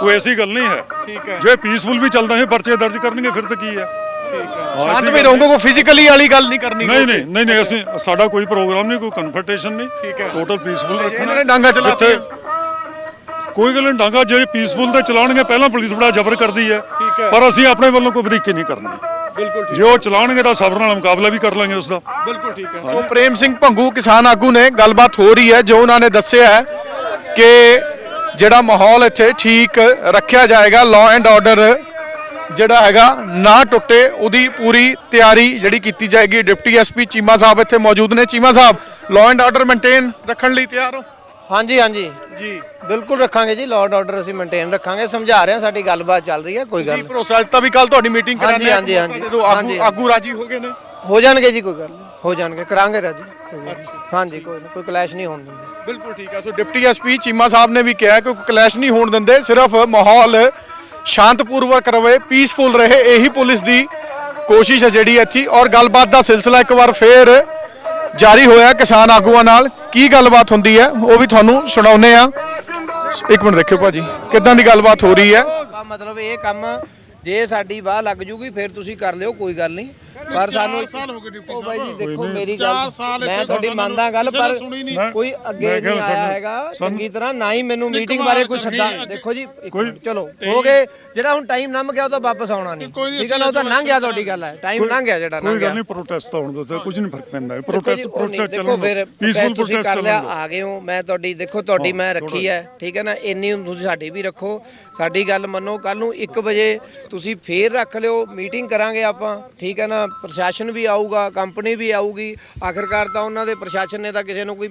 H: ਕੋਈ ਐਸੀ ਗੱਲ ਨਹੀਂ ਹੈ।
A: ਠੀਕ ਹੈ।
H: ਜੇ ਪੀਸਫੁਲ ਵੀ ਚੱਲਦਾ ਹੈ ਪਰਚੇ ਦਰਜ ਕਰਨਗੇ ਫਿਰ ਤਾਂ ਕੀ ਹੈ? ਹਾਂ,
A: ਸ਼ਾਂਤ ਵੀ ਰਹੋਗੇ ਕੋਈ ਫਿਜ਼ੀਕਲੀ ਵਾਲੀ ਗੱਲ ਨਹੀਂ ਕਰਨੀ
H: ਨਹੀਂ ਨਹੀਂ ਨਹੀਂ ਨਹੀਂ ਅਸੀਂ ਸਾਡਾ ਕੋਈ ਪ੍ਰੋਗਰਾਮ ਨਹੀਂ ਕੋਈ ਕਨਫਰਟੇਸ਼ਨ ਨਹੀਂ।
A: ਠੀਕ ਹੈ।
H: ਟੋਟਲ ਪੀਸਫੁਲ ਰੱਖਣਾ।
A: ਇਹਨਾਂ ਨੇ ਡਾਂਗਾ ਚਲਾਤੀਆਂ।
H: ਜਿੱਥੇ- ਕੋਈ ਗੱਲ ਨਹੀਂ ਡਾਂਗਾ ਜੇ ਪੀਸਫੁਲ ਤੇ ਚਲਾਉਣਗੇ ਪਹਿਲਾਂ ਪੁਲਿਸ ਬੜਾ ਜ਼ਬਰ ਕਰਦੀ ਹੈ। ਪਰ ਅਸੀਂ ਆਪਣੇ ਵੱਲੋਂ ਕੋਈ ਵਧੀਕੀ ਨਹੀਂ ਕਰਨੀ।
A: ਬਿਲਕੁਲ
H: ਜੇ ਉਹ ਚਲਾਉਣਗੇ ਤਾਂ ਸਬਰ ਨਾਲ ਮੁਕਾਬਲਾ ਵੀ ਕਰ ਲਾਂਗੇ ਉਸ ਦਾ
A: ਬਿਲਕੁਲ ਠੀਕ ਹੈ। ਸੋ ਪ੍ਰੇਮ ਸਿੰਘ ਭੰਗੂ ਕਿਸਾਨ ਆਗੂ ਨੇ ਗੱਲਬਾਤ ਹੋ ਰਹੀ ਹੈ ਜੋ ਉਹਨਾਂ ਨੇ ਦੱਸਿਆ ਹੈ ਕਿ ਜਿਹੜਾ ਮਾਹੌਲ ਇੱਥੇ ਠੀਕ ਰੱਖਿਆ ਜਾਏਗਾ ਲਾਅ ਐਂਡ ਆਰਡਰ ਜਿਹੜਾ ਹੈਗਾ ਨਾ ਟੁੱਟੇ ਉਹਦੀ ਪੂਰੀ ਤਿਆਰੀ ਜਿਹੜੀ ਕੀਤੀ ਜਾਏਗੀ। ਡਿਪਟੀ ਐਸਪੀ ਚੀਮਾ ਸਾਹਿਬ ਇੱਥੇ ਮੌਜੂਦ ਨੇ। Cheema Sahib law and order maintain ਰੱਖਣ ਲਈ ਤਿਆਰ ਹੋ?
I: ਹਾਂਜੀ ਹਾਂਜੀ
A: ਜੀ
I: ਬਿਲਕੁਲ ਰੱਖਾਂਗੇ ਜੀ ਲਾਅ ਆਰਡਰ ਅਸੀਂ ਮੇਨਟੇਨ ਰੱਖਾਂਗੇ ਸਮਝਾ ਰਹੇ ਹਾਂ ਸਾਡੀ ਗੱਲਬਾਤ ਚੱਲ ਰਹੀ ਹੈ ਕੋਈ ਗੱਲ
A: ਤੁਸੀਂ
I: ਨਹੀਂ
A: ਭਰੋਸਾ ਦਿੱਤਾ ਵੀ ਕੱਲ ਤੁਹਾਡੀ ਮੀਟਿੰਗ
I: ਹਾਂਜੀ,
A: ਕਰਾਂਗੇ
I: ਹਾਂਜੀ, ਹਾਂਜੀ।
A: ਜਦੋਂ ਆਗੂ
I: ਹਾਂਜੀ।
A: ਆਗੂ ਰਾਜੀ ਹੋ ਗਏ ਨੇ
I: ਹੋ ਜਾਣਗੇ ਜੀ ਕੋਈ ਗੱਲ ਨਹੀਂ ਹੋ ਜਾਣਗੇ ਕਰਾਂਗੇ ਰਾਜੀ ਕੋਈ ਗੱਲ ਨਹੀਂ। ਹਾਂਜੀ ਕੋਈ ਨਹੀਂ ਕੋਈ ਕਲੈਸ਼ ਨਹੀਂ ਹੋਣ ਦਿੰਦੇ
A: ਬਿਲਕੁਲ ਠੀਕ ਹੈ so deputy SP Cheema Sahib ਨੇ ਵੀ ਕਿਹਾ ਕਿ ਕੋਈ ਕਲੈਸ਼ ਨਹੀਂ ਹੋਣ ਦਿੰਦੇ ਸਿਰਫ ਮਾਹੌਲ ਸ਼ਾਂਤਪੂਰਵਕ ਰਵੇ ਪੀਸਫੁਲ ਰਹੇ ਇਹੀ ਪੁਲਿਸ ਦੀ ਕੋਸ਼ਿਸ਼ ਹੈ ਜਿਹੜੀ ਇੱਥੇ ਔਰ ਗੱਲਬਾਤ ਦਾ ਸਿਲਸਿਲਾ ਇੱਕ ਵਾਰ ਫੇਰ ਜਾਰੀ ਹੋਇਆ ਕਿਸਾਨ ਆਗੂਆਂ ਨਾਲ ਕੀ ਗੱਲਬਾਤ ਹੁੰਦੀ ਹੈ, ਉਹ ਵੀ ਤੁਹਾਨੂੰ ਸੁਣਾਉਨੇ ਆ ਇੱਕ ਮਿੰਟ ਦੇਖਿਓ ਭਾਜੀ, ਕਿੱਦਾਂ ਦੀ ਗੱਲਬਾਤ ਹੋ ਰਹੀ ਹੈ?
I: ਮਤਲਬ ਇਹ ਕੰਮ ਜੇ ਸਾਡੀ ਵਾਹ ਲੱਗ ਜੂਗੀ, ਫਿਰ ਤੁਸੀਂ ਕਰ ਲਿਓ, ਕੋਈ ਗੱਲ ਨਹੀਂ। ਪਰ ਸਾਨੂੰ
B: ਸਾਲ ਹੋ ਗਏ ਡਿਪਟੀ
I: ਉਹ ਬਾਈ ਜੀ
B: ਸਾਹਿਬ।
I: ਦੇਖੋ। ਮੇਰੀ ਗੱਲ
B: ਸਾਲ
I: ਮੈਂ
B: ਇੱਥੇ
I: ਤੁਹਾਡੀ ਮੰਨਦਾ ਗੱਲ ਪਰ ਕੋਈ ਅੱਗੇ ਨਹੀਂ ਆਇਆ ਹੈਗਾ। ਚੰਗੀ ਤਰ੍ਹਾਂ ਨਾ ਹੀ ਮੈਨੂੰ ਮੀਟਿੰਗ ਬਾਰੇ ਕੁਝ
B: ਅੱਗੇ-
I: ਸੱਦਾ ਦੇਖੋ ਜੀ
H: ਕੋਈ-
I: ਚਲੋ ਹੋ ਗਏ। ਜਿਹੜਾ ਹੁਣ ਟਾਈਮ ਲੰਘ ਗਿਆ ਉਹ ਤਾਂ ਵਾਪਸ ਆਉਣਾ ਨਹੀਂ।
B: ਕੋਈ
I: ਠੀਕ ਹੈ ਨਾ ਉਹ ਤਾਂ ਲੰਘ ਗਿਆ ਤੁਹਾਡੀ ਗੱਲ ਹੈ। ਟਾਈਮ ਲੰਘ ਗਿਆ ਜਿਹੜਾ
H: ਕੋਈ ਗੱਲ ਨਹੀਂ ਪ੍ਰੋਟੈਸਟ ਤਾਂ ਹੋਣ ਦੋ ਕੁਝ ਨਹੀਂ ਫ਼ਰਕ ਪੈਂਦਾ। ਪ੍ਰੋਟੈਸਟ ਪ੍ਰੋਟੈਸਟ
I: ਦੇਖੋ
H: ਚੱਲਣ
I: ਫਿਰ
H: ਪੀਸਫੁਲ ਪ੍ਰੋਟੈਸਟ
I: ਕਰ ਲਿਆ
H: ਚੱਲਣ
I: ਆ ਗਏ ਹੋ ਮੈਂ ਤੁਹਾਡੀ ਦੇਖੋ ਤੁਹਾਡੀ ਮੈਂ ਰੱਖੀ ਹੈ ਠੀਕ ਹੈ ਨਾ ਇੰਨੀ ਤੁਸੀਂ ਸਾਡੀ ਵੀ ਰੱਖੋ। ਸਾਡੀ ਗੱਲ ਮੰਨੋ ਕੱਲ ਨੂੰ 1 ਵਜੇ ਤੁਸੀਂ ਫੇਰ ਰੱਖ ਲਿਓ ਮੀਟਿੰਗ ਕਰਾਂਗੇ ਆਪਾਂ। ਠੀਕ ਹੈ ਨਾ ਪ੍ਰਸ਼ਾਸਨ ਵੀ ਆਊਗਾ ਕੰਪਨੀ ਵੀ ਆਊਗੀ ਆਖਰਕਾਰ ਤਾਂ ਉਹਨਾਂ ਦੇ ਪ੍ਰਸ਼ਾਸਨ ਨੇ ਤਾਂ ਕਿਸੇ ਨੂੰ ਕੋਈ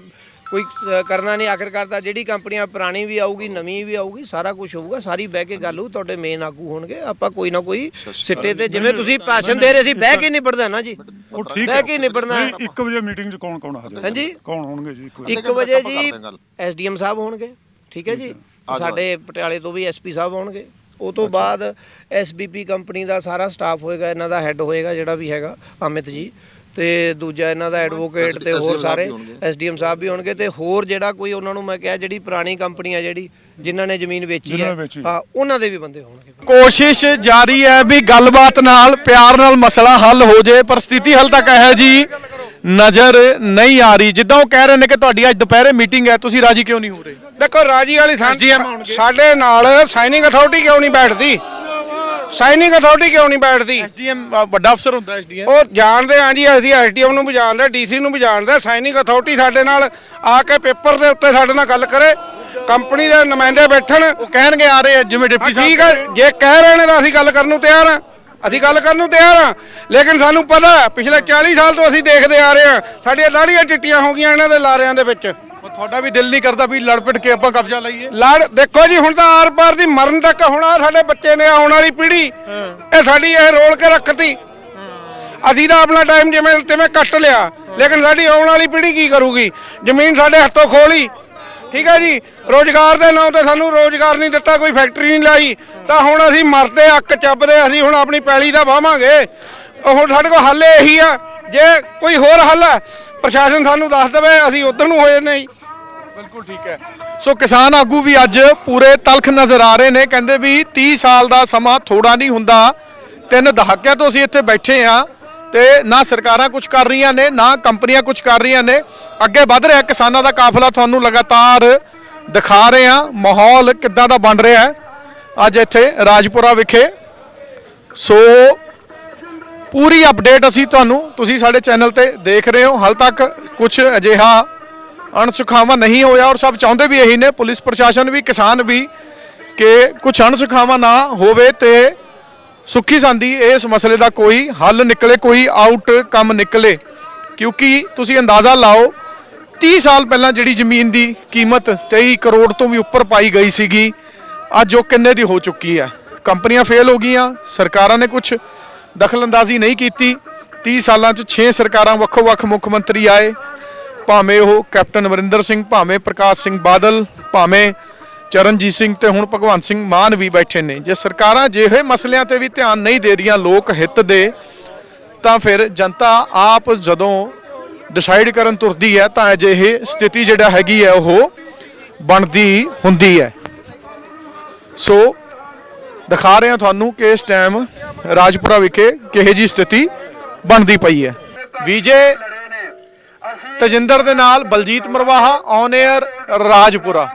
I: ਕੋਈ ਕਰਨਾ ਨਹੀਂ ਆਖਰਕਾਰ ਤਾਂ ਜਿਹੜੀ ਕੰਪਨੀਆਂ ਪੁਰਾਣੀ ਵੀ ਆਊਗੀ ਨਵੀਂ ਵੀ ਆਊਗੀ ਸਾਰਾ ਕੁਝ ਹੋਊਗਾ ਸਾਰੀ ਬਹਿ ਕੇ ਗੱਲ ਹੋਊ ਤੁਹਾਡੇ ਮੇਨ ਆਗੂ ਹੋਣਗੇ ਆਪਾਂ ਕੋਈ ਨਾ ਕੋਈ ਸਿੱਟੇ ਤੇ ਜਿਵੇਂ ਤੁਸੀਂ ਭਾਸ਼ਣ ਦੇ ਰਹੇ ਸੀ ਬਹਿ ਕੇ ਨਿਬੜਦਾ ਨਾ ਜੀ।
H: ਉਹ ਠੀਕ
I: ਬਹਿ ਕੇ ਨਿਬੜਨਾ। ਹੈ।
H: 1 ਵਜੇ ਮੀਟਿੰਗ 'ਚ ਕੌਣ ਕੌਣ ਹਾਜ਼ਰ
I: ਹਾਂਜੀ।
H: ਕੌਣ ਹੋਣਗੇ ਜੀ 1 ਵਜੇ?
I: 1 ਵਜੇ ਜੀ ਐਸਡੀਐਮ ਸਾਹਿਬ ਹੋਣਗੇ ਠੀਕ ਹੈ ਜੀ। ਸਾਡੇ ਪਟਿਆਲੇ ਤੋਂ ਵੀ ਐਸਪੀ ਸਾਹਿਬ ਹੋਣਗੇ। ਉਹ ਤੋਂ ਬਾਅਦ ਐਸਬੀਪੀ ਕੰਪਨੀ ਦਾ ਸਾਰਾ ਸਟਾਫ ਹੋਏਗਾ ਇਹਨਾਂ ਦਾ ਹੈੱਡ ਹੋਏਗਾ ਜਿਹੜਾ ਵੀ ਹੈਗਾ ਅਮਿਤ ਜੀ। ਤੇ ਦੂਜਾ ਇਹਨਾਂ ਦਾ ਐਡਵੋਕੇਟ ਤੇ ਹੋਰ ਸਾਰੇ ਐਸਡੀਐਮ ਸਾਹਿਬ ਵੀ ਹੋਣਗੇ ਤੇ ਹੋਰ ਜਿਹੜਾ ਕੋਈ ਉਹਨਾਂ ਨੂੰ ਮੈਂ ਕਿਹਾ ਜਿਹੜੀ ਪੁਰਾਣੀ ਕੰਪਨੀ ਆ ਜਿਹੜੀ ਜਿਨ੍ਹਾਂ ਨੇ ਜ਼ਮੀਨ ਵੇਚੀ ਹੈ। ਹਾਂ ਉਹਨਾਂ ਦੇ ਵੀ ਬੰਦੇ ਹੋਣਗੇ।
A: ਕੋਸ਼ਿਸ਼ ਜਾਰੀ ਹੈ ਵੀ ਗੱਲਬਾਤ ਨਾਲ ਪਿਆਰ ਨਾਲ ਮਸਲਾ ਹੱਲ ਹੋ ਜੇ ਪਰ ਸਥਿਤੀ ਹਾਲ ਤੱਕ ਹੈ ਜੀ। ਨਜ਼ਰ ਨਹੀਂ ਆ ਰਹੀ। ਜਿੱਦਾਂ ਉਹ ਕਹਿ ਰਹੇ ਨੇ ਕਿ ਤੁਹਾਡੀ ਅੱਜ ਦੁਪਹਿਰੇ ਮੀਟਿੰਗ ਹੈ ਤੁਸੀਂ ਰਾਜੀ ਕਿਉਂ ਨਹੀਂ ਹੋ ਰਹੇ?
C: ਦੇਖੋ ਰਾਜੀ ਵਾਲੀ
A: SDM
C: ਸਾਡੇ ਨਾਲ ਸਾਈਨਿੰਗ ਅਥਾਰਟੀ ਕਿਉਂ ਨਹੀਂ ਬੈਠਦੀ? ਸਾਈਨਿੰਗ ਅਥਾਰਟੀ ਕਿਉਂ ਨਹੀਂ ਬੈਠਦੀ?
A: ਐਸਡੀਐਮ ਵੱਡਾ ਅਫਸਰ ਹੁੰਦਾ ਐਸਡੀਐਮ
C: ਉਹ ਜਾਣਦੇ ਆ ਜੀ ਅਸੀਂ ਐਸਡੀਐਮ ਨੂੰ ਵੀ ਜਾਣਦੇ ਡੀਸੀ ਨੂੰ ਵੀ ਜਾਣਦੇ ਸਾਈਨਿੰਗ ਅਥਾਰਟੀ ਸਾਡੇ ਨਾਲ ਆ ਕੇ ਪੇਪਰ ਦੇ ਉੱਤੇ ਸਾਡੇ ਨਾਲ ਗੱਲ ਕਰੇ। ਕੰਪਨੀ ਦੇ ਨੁਮਾਇੰਦੇ ਬੈਠਣ।
A: ਉਹ ਕਹਿਣਗੇ ਆ ਰਹੇ ਆ ਜਿਵੇਂ
C: ਹਾਂ,
A: ਡਿਪਟੀ
C: ਠੀਕ
A: ਸਾਹਿਬ
C: ਹੈ ਜੇ ਕਹਿ ਰਹੇ ਨੇ ਤਾਂ ਅਸੀਂ ਗੱਲ ਕਰਨ ਨੂੰ ਤਿਆਰ ਹਾਂ ਅਸੀਂ ਗੱਲ ਕਰਨ ਨੂੰ ਤਿਆਰ ਹਾਂ। ਲੇਕਿਨ ਸਾਨੂੰ ਪਤਾ ਪਿਛਲੇ 40 ਸਾਲ ਤੋਂ ਅਸੀਂ ਦੇਖਦੇ ਆ ਰਹੇ ਹਾਂ। ਸਾਡੀਆਂ ਦਾੜੀਆਂ ਚਿੱਟੀਆਂ ਹੋ ਗਈਆਂ ਇਹਨਾਂ ਦੇ ਲਾਰਿਆਂ ਦੇ ਵਿੱਚ।
A: ਤੁਹਾਡਾ ਵੀ ਦਿਲ ਨਹੀਂ ਕਰਦਾ ਵੀ ਲੜ ਪਿਟ ਕੇ ਆਪਾਂ ਕਬਜ਼ਾ ਲਈਏ?
C: ਲੜ ਦੇਖੋ ਜੀ ਹੁਣ ਤਾਂ ਆਰ ਪਾਰ ਦੀ ਮਰਨ ਤੱਕ ਹੁਣ ਆ ਸਾਡੇ ਬੱਚੇ ਨੇ ਆਉਣ ਵਾਲੀ ਪੀੜ੍ਹੀ। ਇਹ ਸਾਡੀ ਇਹ ਰੋਲ ਕੇ ਰੱਖਤੀ। ਅਸੀਂ ਤਾਂ ਆਪਣਾ ਟਾਈਮ ਜਿਵੇਂ ਤਿਵੇਂ ਕੱਟ ਲਿਆ। ਲੇਕਿਨ ਸਾਡੀ ਆਉਣ ਵਾਲੀ ਪੀੜ੍ਹੀ ਕੀ ਕਰੂਗੀ? ਜ਼ਮੀਨ ਸਾਡੇ ਹੱਥੋਂ ਖੋਲੀ ਠੀਕ ਹੈ ਜੀ? ਰੋਜ਼ਗਾਰ ਦੇ ਨਾਂ ਤੇ ਸਾਨੂੰ ਰੋਜ਼ਗਾਰ ਨਹੀਂ ਦਿੱਤਾ ਕੋਈ ਫੈਕਟਰੀ ਨਹੀਂ ਲਾਈ। ਤਾਂ ਹੁਣ ਅਸੀਂ ਮਰਦੇ ਅੱਕ ਚੱਬਦੇ ਅਸੀਂ ਹੁਣ ਆਪਣੀ ਪੈਲੀ ਦਾ ਵਾਵਾਂਗੇ ਉਹ ਹੁਣ ਸਾਡੇ ਕੋਲ ਹੱਲ ਇਹੀ ਆ। ਜੇ ਕੋਈ ਹੋਰ ਹੱਲ ਹੈ ਪ੍ਰਸ਼ਾਸਨ ਸਾਨੂੰ ਦੱਸ ਦੇਵੇ ਅਸੀਂ ਉਧਰ ਨੂੰ ਹੋ ਜਾਂਦੇ ਜੀ
A: ਬਿਲਕੁਲ ਠੀਕ ਹੈ। ਸੋ ਕਿਸਾਨ ਆਗੂ ਵੀ ਅੱਜ ਪੂਰੇ ਤਲਖ ਨਜ਼ਰ ਆ ਰਹੇ ਨੇ ਕਹਿੰਦੇ ਵੀ 30 ਸਾਲ ਦਾ ਸਮਾਂ ਥੋੜਾ ਨਹੀਂ ਹੁੰਦਾ। ਤਿੰਨ ਦਹਾਕਿਆਂ ਤੋਂ ਅਸੀਂ ਇੱਥੇ ਬੈਠੇ ਆ ਤੇ ਨਾ ਸਰਕਾਰਾਂ ਕੁਝ ਕਰ ਰਹੀਆਂ ਨੇ, ਨਾ ਕੰਪਨੀਆਂ ਕੁਝ ਕਰ ਰਹੀਆਂ ਨੇ। ਅੱਗੇ ਵੱਧ ਰਿਹਾ ਕਿਸਾਨਾਂ ਦਾ ਕਾਫਲਾ ਤੁਹਾਨੂੰ ਲਗਾਤਾਰ ਦਿਖਾ ਰਹੇ ਆ ਮਾਹੌਲ ਕਿੱਦਾਂ ਦਾ ਬਣ ਰਿਹਾ ਹੈ? ਅੱਜ ਇੱਥੇ ਰਾਜਪੁਰਾ ਵਿਖੇ। ਸੋ ਪੂਰੀ ਅਪਡੇਟ ਅਸੀਂ ਤੁਹਾਨੂੰ, ਤੁਸੀਂ ਸਾਡੇ ਚੈਨਲ ਤੇ ਦੇਖ ਰਹੇ ਹੋ। ਹਾਲ ਤੱਕ ਕੁਝ ਅਜਿਹਾ ਅਣਸੁਖਾਵਾਂ ਨਹੀਂ ਹੋਇਆ ਔਰ ਸਭ ਚਾਹੁੰਦੇ ਵੀ ਇਹੀ ਨੇ। ਪੁਲਿਸ ਪ੍ਰਸ਼ਾਸਨ ਵੀ, ਕਿਸਾਨ ਵੀ ਕਿ ਕੁਝ ਅਣਸੁਖਾਵਾਂ ਨਾ ਹੋਵੇ ਤੇ ਸੁੱਖੀ ਸੰਦੀ, ਇਸ ਮਸਲੇ ਦਾ ਕੋਈ ਹੱਲ ਨਿਕਲੇ, ਕੋਈ ਆਊਟ ਕੰਮ ਨਿਕਲੇ। ਕਿਉਂਕਿ ਤੁਸੀਂ ਅੰਦਾਜ਼ਾ ਲਾਓ 30 ਸਾਲ ਪਹਿਲਾਂ ਜਿਹੜੀ ਜ਼ਮੀਨ ਦੀ ਕੀਮਤ 23 ਕਰੋੜ ਤੋਂ ਵੀ ਉੱਪਰ ਪਾਈ ਗਈ ਸੀਗੀ, ਅੱਜ ਉਹ ਕਿੰਨੇ ਦੀ ਹੋ ਚੁੱਕੀ ਹੈ? ਕੰਪਨੀਆਂ ਫੇਲ ਹੋ ਗਈਆਂ, ਸਰਕਾਰਾਂ ਨੇ ਕੁਝ ਦਖਲਅੰਦਾਜ਼ੀ ਨਹੀਂ ਕੀਤੀ। 30 ਸਾਲਾਂ 'ਚ 6 ਸਰਕਾਰਾਂ ਵੱਖੋ-ਵੱਖ ਮੁੱਖ ਮੰਤਰੀ ਆਏ। ਭਾਵੇਂ ਉਹ ਕੈਪਟਨ ਅਮਰਿੰਦਰ ਸਿੰਘ, ਭਾਵੇਂ ਪ੍ਰਕਾਸ਼ ਸਿੰਘ ਬਾਦਲ, ਭਾਵੇਂ ਚਰਨਜੀਤ ਸਿੰਘ ਤੇ ਹੁਣ ਭਗਵੰਤ ਸਿੰਘ ਮਾਨ ਵੀ ਬੈਠੇ ਨੇ। ਜੇ ਸਰਕਾਰਾਂ ਜਿਹੇ ਮਸਲਿਆਂ ਤੇ ਵੀ ਧਿਆਨ ਨਹੀਂ ਦੇ ਰਹੀਆਂ ਲੋਕ ਹਿੱਤ ਦੇ, ਤਾਂ ਫਿਰ ਜਨਤਾ ਆਪ ਜਦੋਂ ਡਿਸਾਈਡ ਕਰਨ ਤੁਰਦੀ ਹੈ, ਤਾਂ ਅਜਿਹੇ ਸਥਿਤੀ ਜਿਹੜਾ ਹੈਗੀ ਹੈ, ਉਹ ਬਣਦੀ ਹੁੰਦੀ ਹੈ। ਸੋ ਦਿਖਾ ਰਹੇ ਹਾਂ ਤੁਹਾਨੂੰ ਕਿ ਇਸ ਟਾਈਮ ਰਾਜਪੁਰਾ ਵਿਖੇ ਕਿਹੋ ਜੀ ਸਥਿਤੀ ਬਣਦੀ ਪਈ ਹੈ। ਵਿਜੇ ਤਜਿੰਦਰ ਦੇ ਨਾਲ ਬਲਜੀਤ ਮਰਵਾਹਾ ਔਨ 에ਅਰ ਰਾਜਪੁਰਾ।